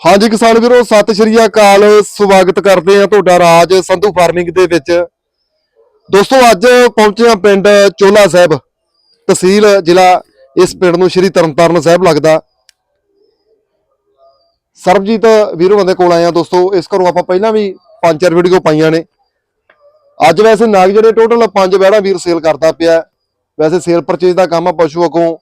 ਹਾਂਜੀ ਕਿਸਾਨ ਵੀਰੋ, ਸਤਿ ਸ਼੍ਰੀ ਅਕਾਲ। ਸਵਾਗਤ ਕਰਦੇ ਆ ਤੁਹਾਡਾ ਰਾਜ ਸੰਧੂ ਫਾਰਮਿੰਗ ਦੇ ਵਿੱਚ। ਦੋਸਤੋ, ਅੱਜ ਪਹੁੰਚੇ ਆ ਪਿੰਡ ਚੋਲਾ ਸਾਹਿਬ। ਤਹਿਸੀਲ ਜ਼ਿਲ੍ਹਾ ਇਸ ਪਿੰਡ ਨੂੰ ਸ਼੍ਰੀ ਤਰਨਤਾਰਨ ਸਾਹਿਬ ਲੱਗਦਾ। ਸਰਬਜੀਤ ਵੀਰੋ ਦੇ ਕੋਲ ਆਏ ਆ ਦੋਸਤੋ। ਇਸ ਘਰੋਂ ਆਪਾਂ ਪਹਿਲਾਂ ਵੀ ਪੰਜ ਚਾਰ ਵੀਡੀਓ ਪਾਈਆਂ ਨੇ। ਅੱਜ ਵੈਸੇ ਨਾਗ ਜਿਹੜੇ ਟੋਟਲ ਪੰਜ ਬੈੜਾ ਵੀਰ ਸੇਲ ਕਰਦਾ ਪਿਆ। ਵੈਸੇ ਸੇਲ ਪਰਚੇਜ ਦਾ ਕੰਮ ਆ ਪਸ਼ੂ ਅਗੋਂ।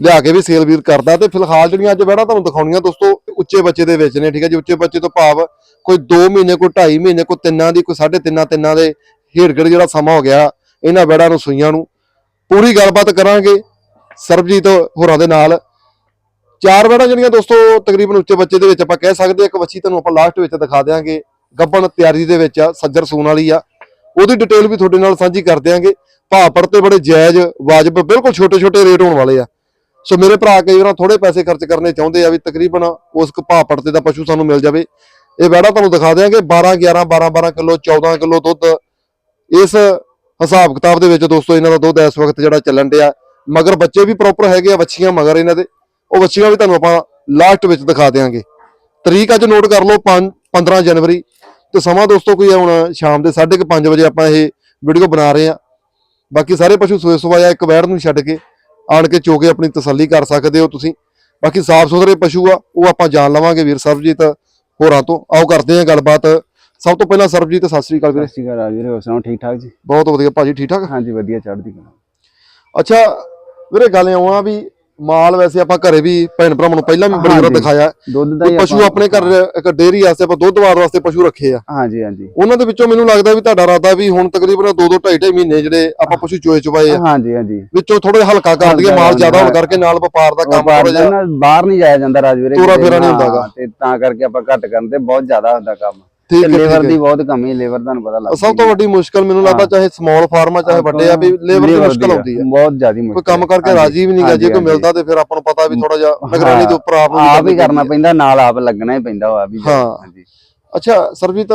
ਲਿਆ ਕੇ ਵੀ ਸੇਲ ਵੀਰ ਕਰਦਾ ਤੇ ਫਿਲਹਾਲ ਜਿਹੜੀਆਂ ਅੱਜ ਬੈੜਾ ਤੁਹਾਨੂੰ ਦਿਖਾਉਣੀਆਂ ਦੋਸਤੋ ਉੱਚੇ ਬੱਚੇ ਦੇ ਵਿੱਚ ਨੇ, ਠੀਕ ਹੈ ਜੀ? ਉੱਚੇ ਬੱਚੇ ਤੋਂ ਭਾਵ ਕੋਈ 2 ਮਹੀਨੇ, ਕੋਈ 2.5 ਮਹੀਨੇ, ਕੋਈ ਤਿੰਨਾਂ ਦੀ, ਕੋਈ ਸਾਢੇ ਤਿੰਨਾਂ ਤਿੰਨਾਂ ਦੇ ਢੇੜਗੜ ਜਿਹੜਾ ਸਮਾਂ ਹੋ ਗਿਆ ਇਹਨਾਂ ਬੈੜਾਂ ਨੂੰ, ਸੂਈਆਂ ਨੂੰ। ਪੂਰੀ ਗੱਲਬਾਤ ਕਰਾਂਗੇ ਸਰਬਜੀਤ ਹੋਰਾਂ ਦੇ ਨਾਲ। ਚਾਰ ਬੈੜਾਂ ਜਿਹੜੀਆਂ ਦੋਸਤੋ, ਤਕਰੀਬਨ ਉੱਚੇ ਬੱਚੇ ਦੇ ਵਿੱਚ ਆਪਾਂ ਕਹਿ ਸਕਦੇ ਹਾਂ, ਇੱਕ ਬੱਚੀ ਤੁਹਾਨੂੰ ਆਪਾਂ ਲਾਸਟ ਵਿੱਚ ਦਿਖਾ ਦਿਆਂਗੇ। ਗੱਬਣ ਤਿਆਰੀ ਦੇ ਵਿੱਚ ਆ, ਸੱਜਰ ਸੂਣ ਵਾਲੀ ਆ। ਉਹਦੀ ਡਿਟੇਲ ਵੀ ਤੁਹਾਡੇ ਨਾਲ ਸਾਂਝੀ ਕਰ ਦਿਆਂਗੇ। ਭਾਅ ਪੜਤੇ ਬੜੇ ਜਾਇਜ਼, ਵਾਜਬ, ਬਿਲਕੁਲ ਛੋਟੇ ਛੋਟੇ ਰੇਟ ਹੋਣ ਵਾਲੇ ਆ। ਸੋ ਮੇਰੇ ਭਰਾ ਕਈ ਵਾਰ ਥੋੜੇ ਪੈਸੇ ਖਰਚ ਕਰਨੇ ਚਾਹੁੰਦੇ ਆ ਵੀ ਤਕਰੀਬਨ ਉਸ ਕ ਭਾਅ ਪੜਤੇ ਦਾ ਪਸ਼ੂ ਸਾਨੂੰ ਮਿਲ ਜਾਵੇ। ਇਹ ਵੈੜਾ ਤੁਹਾਨੂੰ ਦਿਖਾ ਦਿਆਂਗੇ 12 11 12 12 ਕਿਲੋ 14 ਕਿਲੋ ਦੁੱਧ। ਇਸ ਹਿਸਾਬ ਕਿਤਾਬ ਦੇ ਵਿੱਚ ਦੋਸਤੋ ਇਹਨਾਂ ਦਾ ਦੁੱਧ ਇਸ ਵਕਤ ਜਿਹੜਾ ਚੱਲਣ ਡਿਆ। ਮਗਰ ਬੱਚੇ ਵੀ ਪ੍ਰੋਪਰ ਹੈਗੇ ਆ, ਵੱਛੀਆਂ ਮਗਰ ਇਹਨਾਂ ਦੇ। ਉਹ ਵੱਛੀਆਂ ਵੀ ਤੁਹਾਨੂੰ ਆਪਾਂ ਲਾਸਟ ਵਿੱਚ ਦਿਖਾ ਦਿਆਂਗੇ। ਤਰੀਕ ਅੱਜ ਨੋਟ ਕਰ ਲਓ 5 15 ਜਨਵਰੀ। ਤੇ ਸਮਾਂ ਦੋਸਤੋ ਕੋਈ ਹੁਣ ਸ਼ਾਮ ਦੇ 5:30 ਵਜੇ ਆਪਾਂ ਇਹ ਵੀਡੀਓ ਬਣਾ ਰਹੇ ਆ। ਬਾਕੀ ਸਾਰੇ ਪਸ਼ੂ ਸੋਏ ਸਵਾਇਆ ਇੱਕ ਵੈੜ ਨੂੰ ਛੱਡ ਕੇ ਆਣ ਕੇ ਚੋਕੇ ਆਪਣੀ ਤਸੱਲੀ ਕਰ ਸਕਦੇ ਹੋ ਤੁਸੀਂ। ਬਾਕੀ ਸਾਫ਼ ਸੁਥਰੇ ਪਸ਼ੂ ਆ ਉਹ ਆਪਾਂ ਜਾਣ ਲਵਾਂਗੇ ਵੀਰ ਸਰਬਜੀਤ ਹੋਰਾਂ ਤੋਂ। ਆਓ ਕਰਦੇ ਆ ਗੱਲਬਾਤ। ਸਭ ਤੋਂ ਪਹਿਲਾਂ ਸਰਬਜੀਤ ਸਤਿ ਸ੍ਰੀ ਅਕਾਲ ਵੀਰੇ। ਸਤਿ ਸ਼੍ਰੀ ਅਕਾਲ ਵੀਰੇ ਹੋਰ ਸੁਣਾਓ ਠੀਕ ਠਾਕ ਜੀ? ਬਹੁਤ ਵਧੀਆ। ਭਾਜੀ ਠੀਕ ਠਾਕ? ਹਾਂਜੀ ਵਧੀਆ ਚੜ੍ਹਦੀ ਕਲਾ। ਅੱਛਾ ਵੀਰੇ ਗੱਲ ਇਉਂ ਆ ਵੀ ਮਾਲ ਵੈਸੇ ਆਪਾਂ ਘਰੇ ਵੀ ਭੈਣ ਭਰਾਵਾਂ ਨੂੰ ਪਹਿਲਾਂ ਵੀ ਬੜੀ ਵਾਰ। ਦਿਖਾਇਆ ਦੁੱਧ ਦਾ ਪਸ਼ੂ ਆਪਾਂ- ਆਪਣੇ ਘਰ ਇੱਕ ਡੇਅਰੀ ਵਾਸਤੇ ਆਪਾਂ ਦੁੱਧ ਵਾਰ ਵਾਸਤੇ ਪਸ਼ੂ ਰੱਖੇ ਆ। ਹਾਂਜੀ ਹਾਂਜੀ। ਉਹਨਾਂ ਦੇ ਵਿੱਚੋਂ ਮੈਨੂੰ ਲੱਗਦਾ ਵੀ ਤੁਹਾਡਾ ਇਰਾਦਾ ਵੀ ਹੁਣ ਤਕਰੀਬਨ 2 2 2.5 ਮਹੀਨੇ ਜਿਹੜੇ ਆਪਾਂ ਪਸ਼ੂ ਚੋਏ ਚੁਬਾਏ ਆ। ਹਾਂਜੀ ਹਾਂਜੀ। ਵਿੱਚੋਂ ਥੋੜੇ ਹਲਕਾ ਕਰ ਦਈਏ ਮਾਲ ਜ਼ਿਆਦਾ ਹੋਣ ਕਰਕੇ ਨਾਲ ਵਪਾਰ ਦਾ ਕੰਮ ਬਾਹਰ ਨਹੀਂ ਜਾਇਆ ਜਾਂਦਾ ਰਾਜ ਵੀਰੇ ਤੋਰਾ ਕਿਤੇ, ਫੇਰਾ ਨਹੀਂ ਹਾਂ, ਹੁੰਦਾ ਗਾ। ਤੇ ਤਾਂ ਕਰਕੇ ਆਪਾਂ ਘੱਟ ਕਰਨ ਤੇ ਬਹੁਤ ਜ਼ਿਆਦਾ ਹੁੰਦਾ ਕੰਮ। ਠੀਕ ਹੈ ਲੇਬਰ ਦੀ ਹੈ ਬਹੁਤ ਕਮੀ ਹੈ ਲੇਬਰ ਤੁਹਾਨੂੰ ਪਤਾ ਲੱਗਦਾ ਸਭ ਤੋਂ ਵੱਡੀ ਮੁਸ਼ਕਲ ਮੈਨੂੰ ਲੱਗਦਾ ਚਾਹੇ ਸਮਾਲ ਫਾਰਮ ਆ ਚਾਹੇ ਵੱਡੇ ਆ ਵੀ ਲੇਬਰ ਦੀ ਮੁਸ਼ਕਲ ਆਉਂਦੀ ਆ ਬਹੁਤ ਜ਼ਿਆਦਾ ਮੁਸ਼ਕਲ ਕੋਈ ਕੰਮ ਕਰਕੇ ਰਾਜੀ ਵੀ ਨਹੀਂ ਗਾ ਜੇ ਕੋਈ ਮਿਲਦਾ ਤੇ ਫਿਰ ਆਪਾਂ ਨੂੰ ਪਤਾ ਵੀ ਥੋੜਾ ਜਿਹਾ ਨਿਗਰਾਨੀ ਦੇ ਉੱਪਰ ਆਪ ਨੂੰ ਵੀ ਆਪ ਹੀ ਕਰਨੀ ਪੈਂਦੀ ਨਾਲ ਆਪ ਲੱਗਣਾ ਹੀ ਪੈਂਦਾ ਵਾ ਵੀ ਹਾਂ। ਹਾਂਜੀ। ਅੱਛਾ ਸਰਬਜੀਤ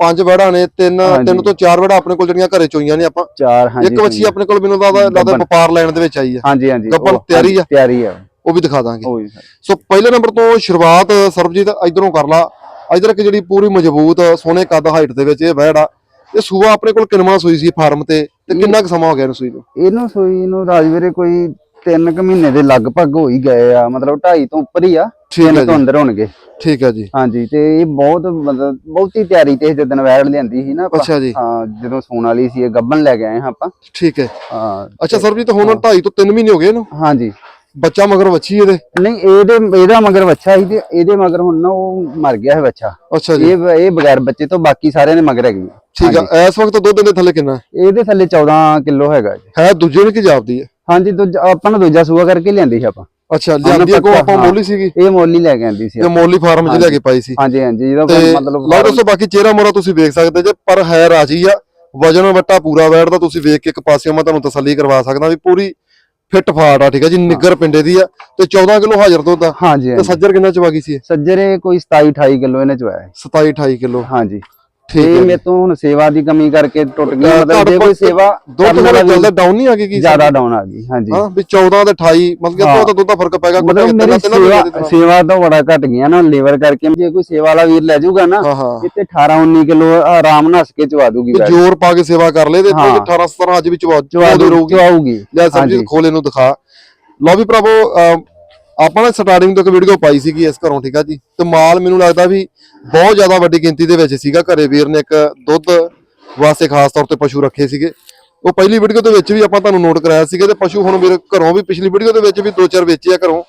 ਪੰਜ ਵੜਾ ਨੇ ਤਿੰਨ। ਤਿੰਨ ਤੋਂ ਚਾਰ ਵੜਾ ਆਪਣੇ ਕੋਲ ਜਿਹੜੀਆਂ ਘਰੇ ਚੋਈਆਂ ਨੇ ਆਪਾਂ। ਚਾਰ ਹਾਂਜੀ ਇੱਕ ਵੱਛੀ ਆਪਣੇ ਕੋਲ ਮੈਨੂੰ ਲੱਗਦਾ ਲੱਗਦਾ। ਵਪਾਰ ਲੈਣ ਦੇ ਵਿੱਚ ਆਈ ਆ ਹਾਂਜੀ ਹਾਂਜੀ ਉਹ- ਤਿਆਰੀ ਆ? ਤਿਆਰੀ ਆ। ਉਹ ਵੀ ਦਿਖਾ ਦਾਂਗੇ। ਸੋ ਪਹਿਲੇ ਨੰਬਰ ਤੋਂ ਸ਼ੁਰੂਆਤ ਸਰਬਜੀਤ ਇਧਰੋਂ ਕਰ ਲਾ। ਇਧਰ ਇੱਕ ਜਿਹੜੀ ਪੂਰੀ ਮਜ਼ਬੂਤ ਸੋਹਣੇ ਕੱਦ ਹਾਈਟ ਦੇ ਵਿੱਚ ਇਹ ਵੈੜ ਆ ਇਹ ਸੂਆ ਆਪਣੇ ਕੋਲ ਕਿੰਨਵਾਂ ਸੂਈ ਸੀ ਫਾਰਮ ਤੇ ਤੇ ਕਿੰਨਾ ਕੁ ਸਮਾਂ ਹੋ ਗਿਆ ਇਹਨੂੰ ਸੂਈ ਨੂੰ? ਇਹਨੂੰ ਸੂਈ ਨੂੰ ਰਾਜ ਵੀਰੇ ਕੋਈ 3 ਕੁ ਮਹੀਨੇ ਦੇ ਲਗਭਗ ਹੋ ਹੀ ਗਏ ਆ ਮਤਲਬ 2.5 ਤੋਂ ਉੱਪਰ ਹੀ ਆ ਠੀਕ ਹੈ ਤਿੰਨ ਤੋਂ ਜੀ। ਅੰਦਰ ਹੋਣਗੇ। ਠੀਕ ਹੈ ਜੀ। ਹਾਂਜੀ ਤੇ ਇਹ ਬਹੁਤ ਮਤਲਬ ਬਹੁਤੀ ਤਿਆਰੀ ਤੇ ਜਦੋਂ ਵੈੜ ਲਿਆਂਦੀ ਸੀ ਨਾ ਅੱਛਾ ਜੀ। ਹਾਂ ਜਦੋਂ ਸੂਣ ਵਾਲੀ ਸੀ ਇਹ ਗੱਬਨ ਲੈ ਕੇ ਆਏ ਹਾਂ ਆਪਾਂ। ਠੀਕ ਹੈ। ਹਾਂ ਅੱਛਾ ਸਰਬਜੀਤ ਹੁਣ 2.5 ਤੋਂ 3 ਮਹੀਨੇ ਹੋ ਗਏ ਇਹਨੂੰ? ਹਾਂਜੀ। ਬੱਚਾ ਮਗਰ ਵੱਛੀ ਇਹਦੇ? ਨਹੀਂ ਇਹਦੇ ਇਹਦਾ ਮਗਰ ਬੱਚਾ ਸੀ ਤੇ ਇਹਦੇ ਮਗਰ ਹੁਣ ਨਾ ਉਹ ਮਰ ਗਿਆ ਹੈ ਬੱਚਾ ਅੱਛਾ ਜੀ। ਇਹ ਇਹ ਬਗੈਰ ਬੱਚੇ ਤੋਂ ਬਾਕੀ ਸਾਰਿਆਂ ਦੇ ਮਗਰ ਹੈਗੀ ਠੀਕ ਆ। ਇਸ ਵਕਤ ਦੁੱਧ ਦੇ ਥੱਲੇ ਕਿੰਨਾ? ਇਹਦੇ ਥੱਲੇ 14 ਕਿਲੋ ਹੈਗਾ ਜੀ। ਹੈ ਦੂਜੇ ਨੂੰ ਕੀ ਜਾਪਦੀ ਹੈ? ਹਾਂਜੀ ਦੂਜਾ ਆਪਾਂ ਨੂੰ ਦੂਜਾ ਸੂਆ ਕਰਕੇ ਲਿਆਂਦੀ ਸੀ ਆਪਾਂ। ਅੱਛਾ ਲਿਆਂਦੀ ਕੋ? ਆਪਾਂ। ਮੋਲੀ ਸੀਗੀ? ਇਹ ਮੁੱਲ ਲੈ ਕੇ ਆਂਦੀ ਸੀ ਇਹ ਮੋਲੀ ਫਾਰਮ 'ਚ ਲੈ ਕੇ ਪਾਈ ਸੀ। ਹਾਂਜੀ ਹਾਂਜੀ ਇਹਦਾ ਮਤਲਬ ਲਓ ਦੋਸਤੋ ਬਾਕੀ ਚਿਹਰਾ ਮੋਰਾ ਤੁਸੀਂ ਵੇਖ ਸਕਦੇ ਜੇ ਪਰ ਹੈ ਰਾਜੀ ਆ। ਵਜਨ ਵੱਟਾ ਪੂਰਾ ਬੈਠਦਾ ਤੁਸੀਂ ਵੇਖ ਕੇ ਇੱਕ ਪਾਸਿਓਂ ਮੈਂ ਤੁਹਾਨੂੰ ਤਸੱਲੀ ਕਰਵਾ ਸਕਦਾ ਵੀ ਪੂਰੀ ਫਿੱਟ ਫਾਟ ਆ ਠੀਕ ਹੈ ਜੀ ਨਿੱਗਰ ਪਿੰਡੇ ਦੀ ਆ ਤੇ 14 ਕਿਲੋ ਹਾਜ਼ਰ ਦੁੱਧ ਆ ਹਾਂਜੀ ਤੇ ਸੱਜਰ ਕਿੰਨਾ ਚਵਾ ਗਈ ਸੀ ਇਹ? ਸੱਜਰੇ ਕੋਈ 27 28 ਕਿਲੋ ਇਹਨੇ ਚਵਾਇਆ 27 28 ਕਿਲੋ। ਹਾਂਜੀ। ਤੇ ਮੇਰੇ ਤੋਂ ਹੁਣ ਸੇਵਾ ਦੀ ਕਮੀ ਕਰਕੇ ਟੁੱਟ ਗਈ ਮਤਲਬ ਜੇ ਤੁਹਾਡੇ ਕੋਈ ਸੇਵਾ ਦੁੱਧ ਵੀ ਚੱਲਦਾ ਡਾਊਨ ਨਹੀਂ ਆ ਗਈ ਕੀ? ਜ਼ਿਆਦਾ ਡਾਊਨ ਆ ਗਈ ਹਾਂਜੀ। ਹਾਂ ਵੀ 14 ਤੇ 28 ਮਤਲਬ ਕਿ ਹਾਂ। ਦੋ ਤਾਂ ਦੁੱਧ ਦਾ ਫ਼ਰਕ ਪੈਗਾ ਮਤਲਬ ਮੇਰੀ ਸੇਵਾ ਸੇਵਾ ਤਾਂ ਬੜਾ ਘਟ ਗਿਆ ਨਾ ਲੀਵਰ ਕਰਕੇ। ਜੇ ਕੋਈ ਸੇਵਾ ਵਾਲਾ ਵੀਰ ਲੈ ਜਾਊਗਾ ਨਾ ਇੱਥੇ 18 19 ਕਿਲੋ ਆਰਾਮ ਨਾਲ ਹੱਸ ਕੇ ਚਵਾ ਦੂਗੀ। ਜ਼ੋਰ ਪਾ ਕੇ ਸੇਵਾ ਕਰ ਲੈ ਤੇ ਹਾਂ। 18 17 ਅੱਜ ਵੀ ਚਵਾ ਚਵਾ ਚਵਾ ਦੂ ਰਹੂਗੀ ਲੈ ਸਮਝੀ। ਖੋਲੇ ਨੂੰ ਦਿਖਾ। ਲਓ ਵੀ ਭਰਾਵੋ ਆਪਾਂ ਨੇ ਸਟਾਰਟਿੰਗ ਤੋਂ ਇੱਕ ਵੀਡੀਓ ਪਾਈ ਸੀਗੀ ਇਸ ਘਰੋਂ, ਠੀਕ ਆ ਜੀ? ਤੇ ਮਾਲ ਮੈਨੂੰ ਲੱਗਦਾ ਵੀ ਬਹੁਤ ਜ਼ਿਆਦਾ ਵੱਡੀ ਗਿਣਤੀ ਦੇ ਵਿੱਚ ਸੀਗਾ ਘਰੇ ਵੀਰ ਨੇ ਇੱਕ ਦੁੱਧ ਵਾਸਤੇ ਖਾਸ ਤੌਰ ਤੇ ਪਸ਼ੂ ਰੱਖੇ ਸੀਗੇ। ਉਹ ਪਹਿਲੀ ਵੀਡੀਓ ਦੇ ਵਿੱਚ ਵੀ ਆਪਾਂ ਤੁਹਾਨੂੰ ਨੋਟ ਕਰਾਇਆ ਸੀਗਾ ਤੇ ਪਸ਼ੂ ਹੁਣ ਵੀਰ ਘਰੋਂ ਵੀ ਪਿਛਲੀ ਵੀਡੀਓ ਦੇ ਵਿੱਚ ਵੀ ਦੋ ਚਾਰ ਵੇਚੇ ਆ ਘਰੋਂ।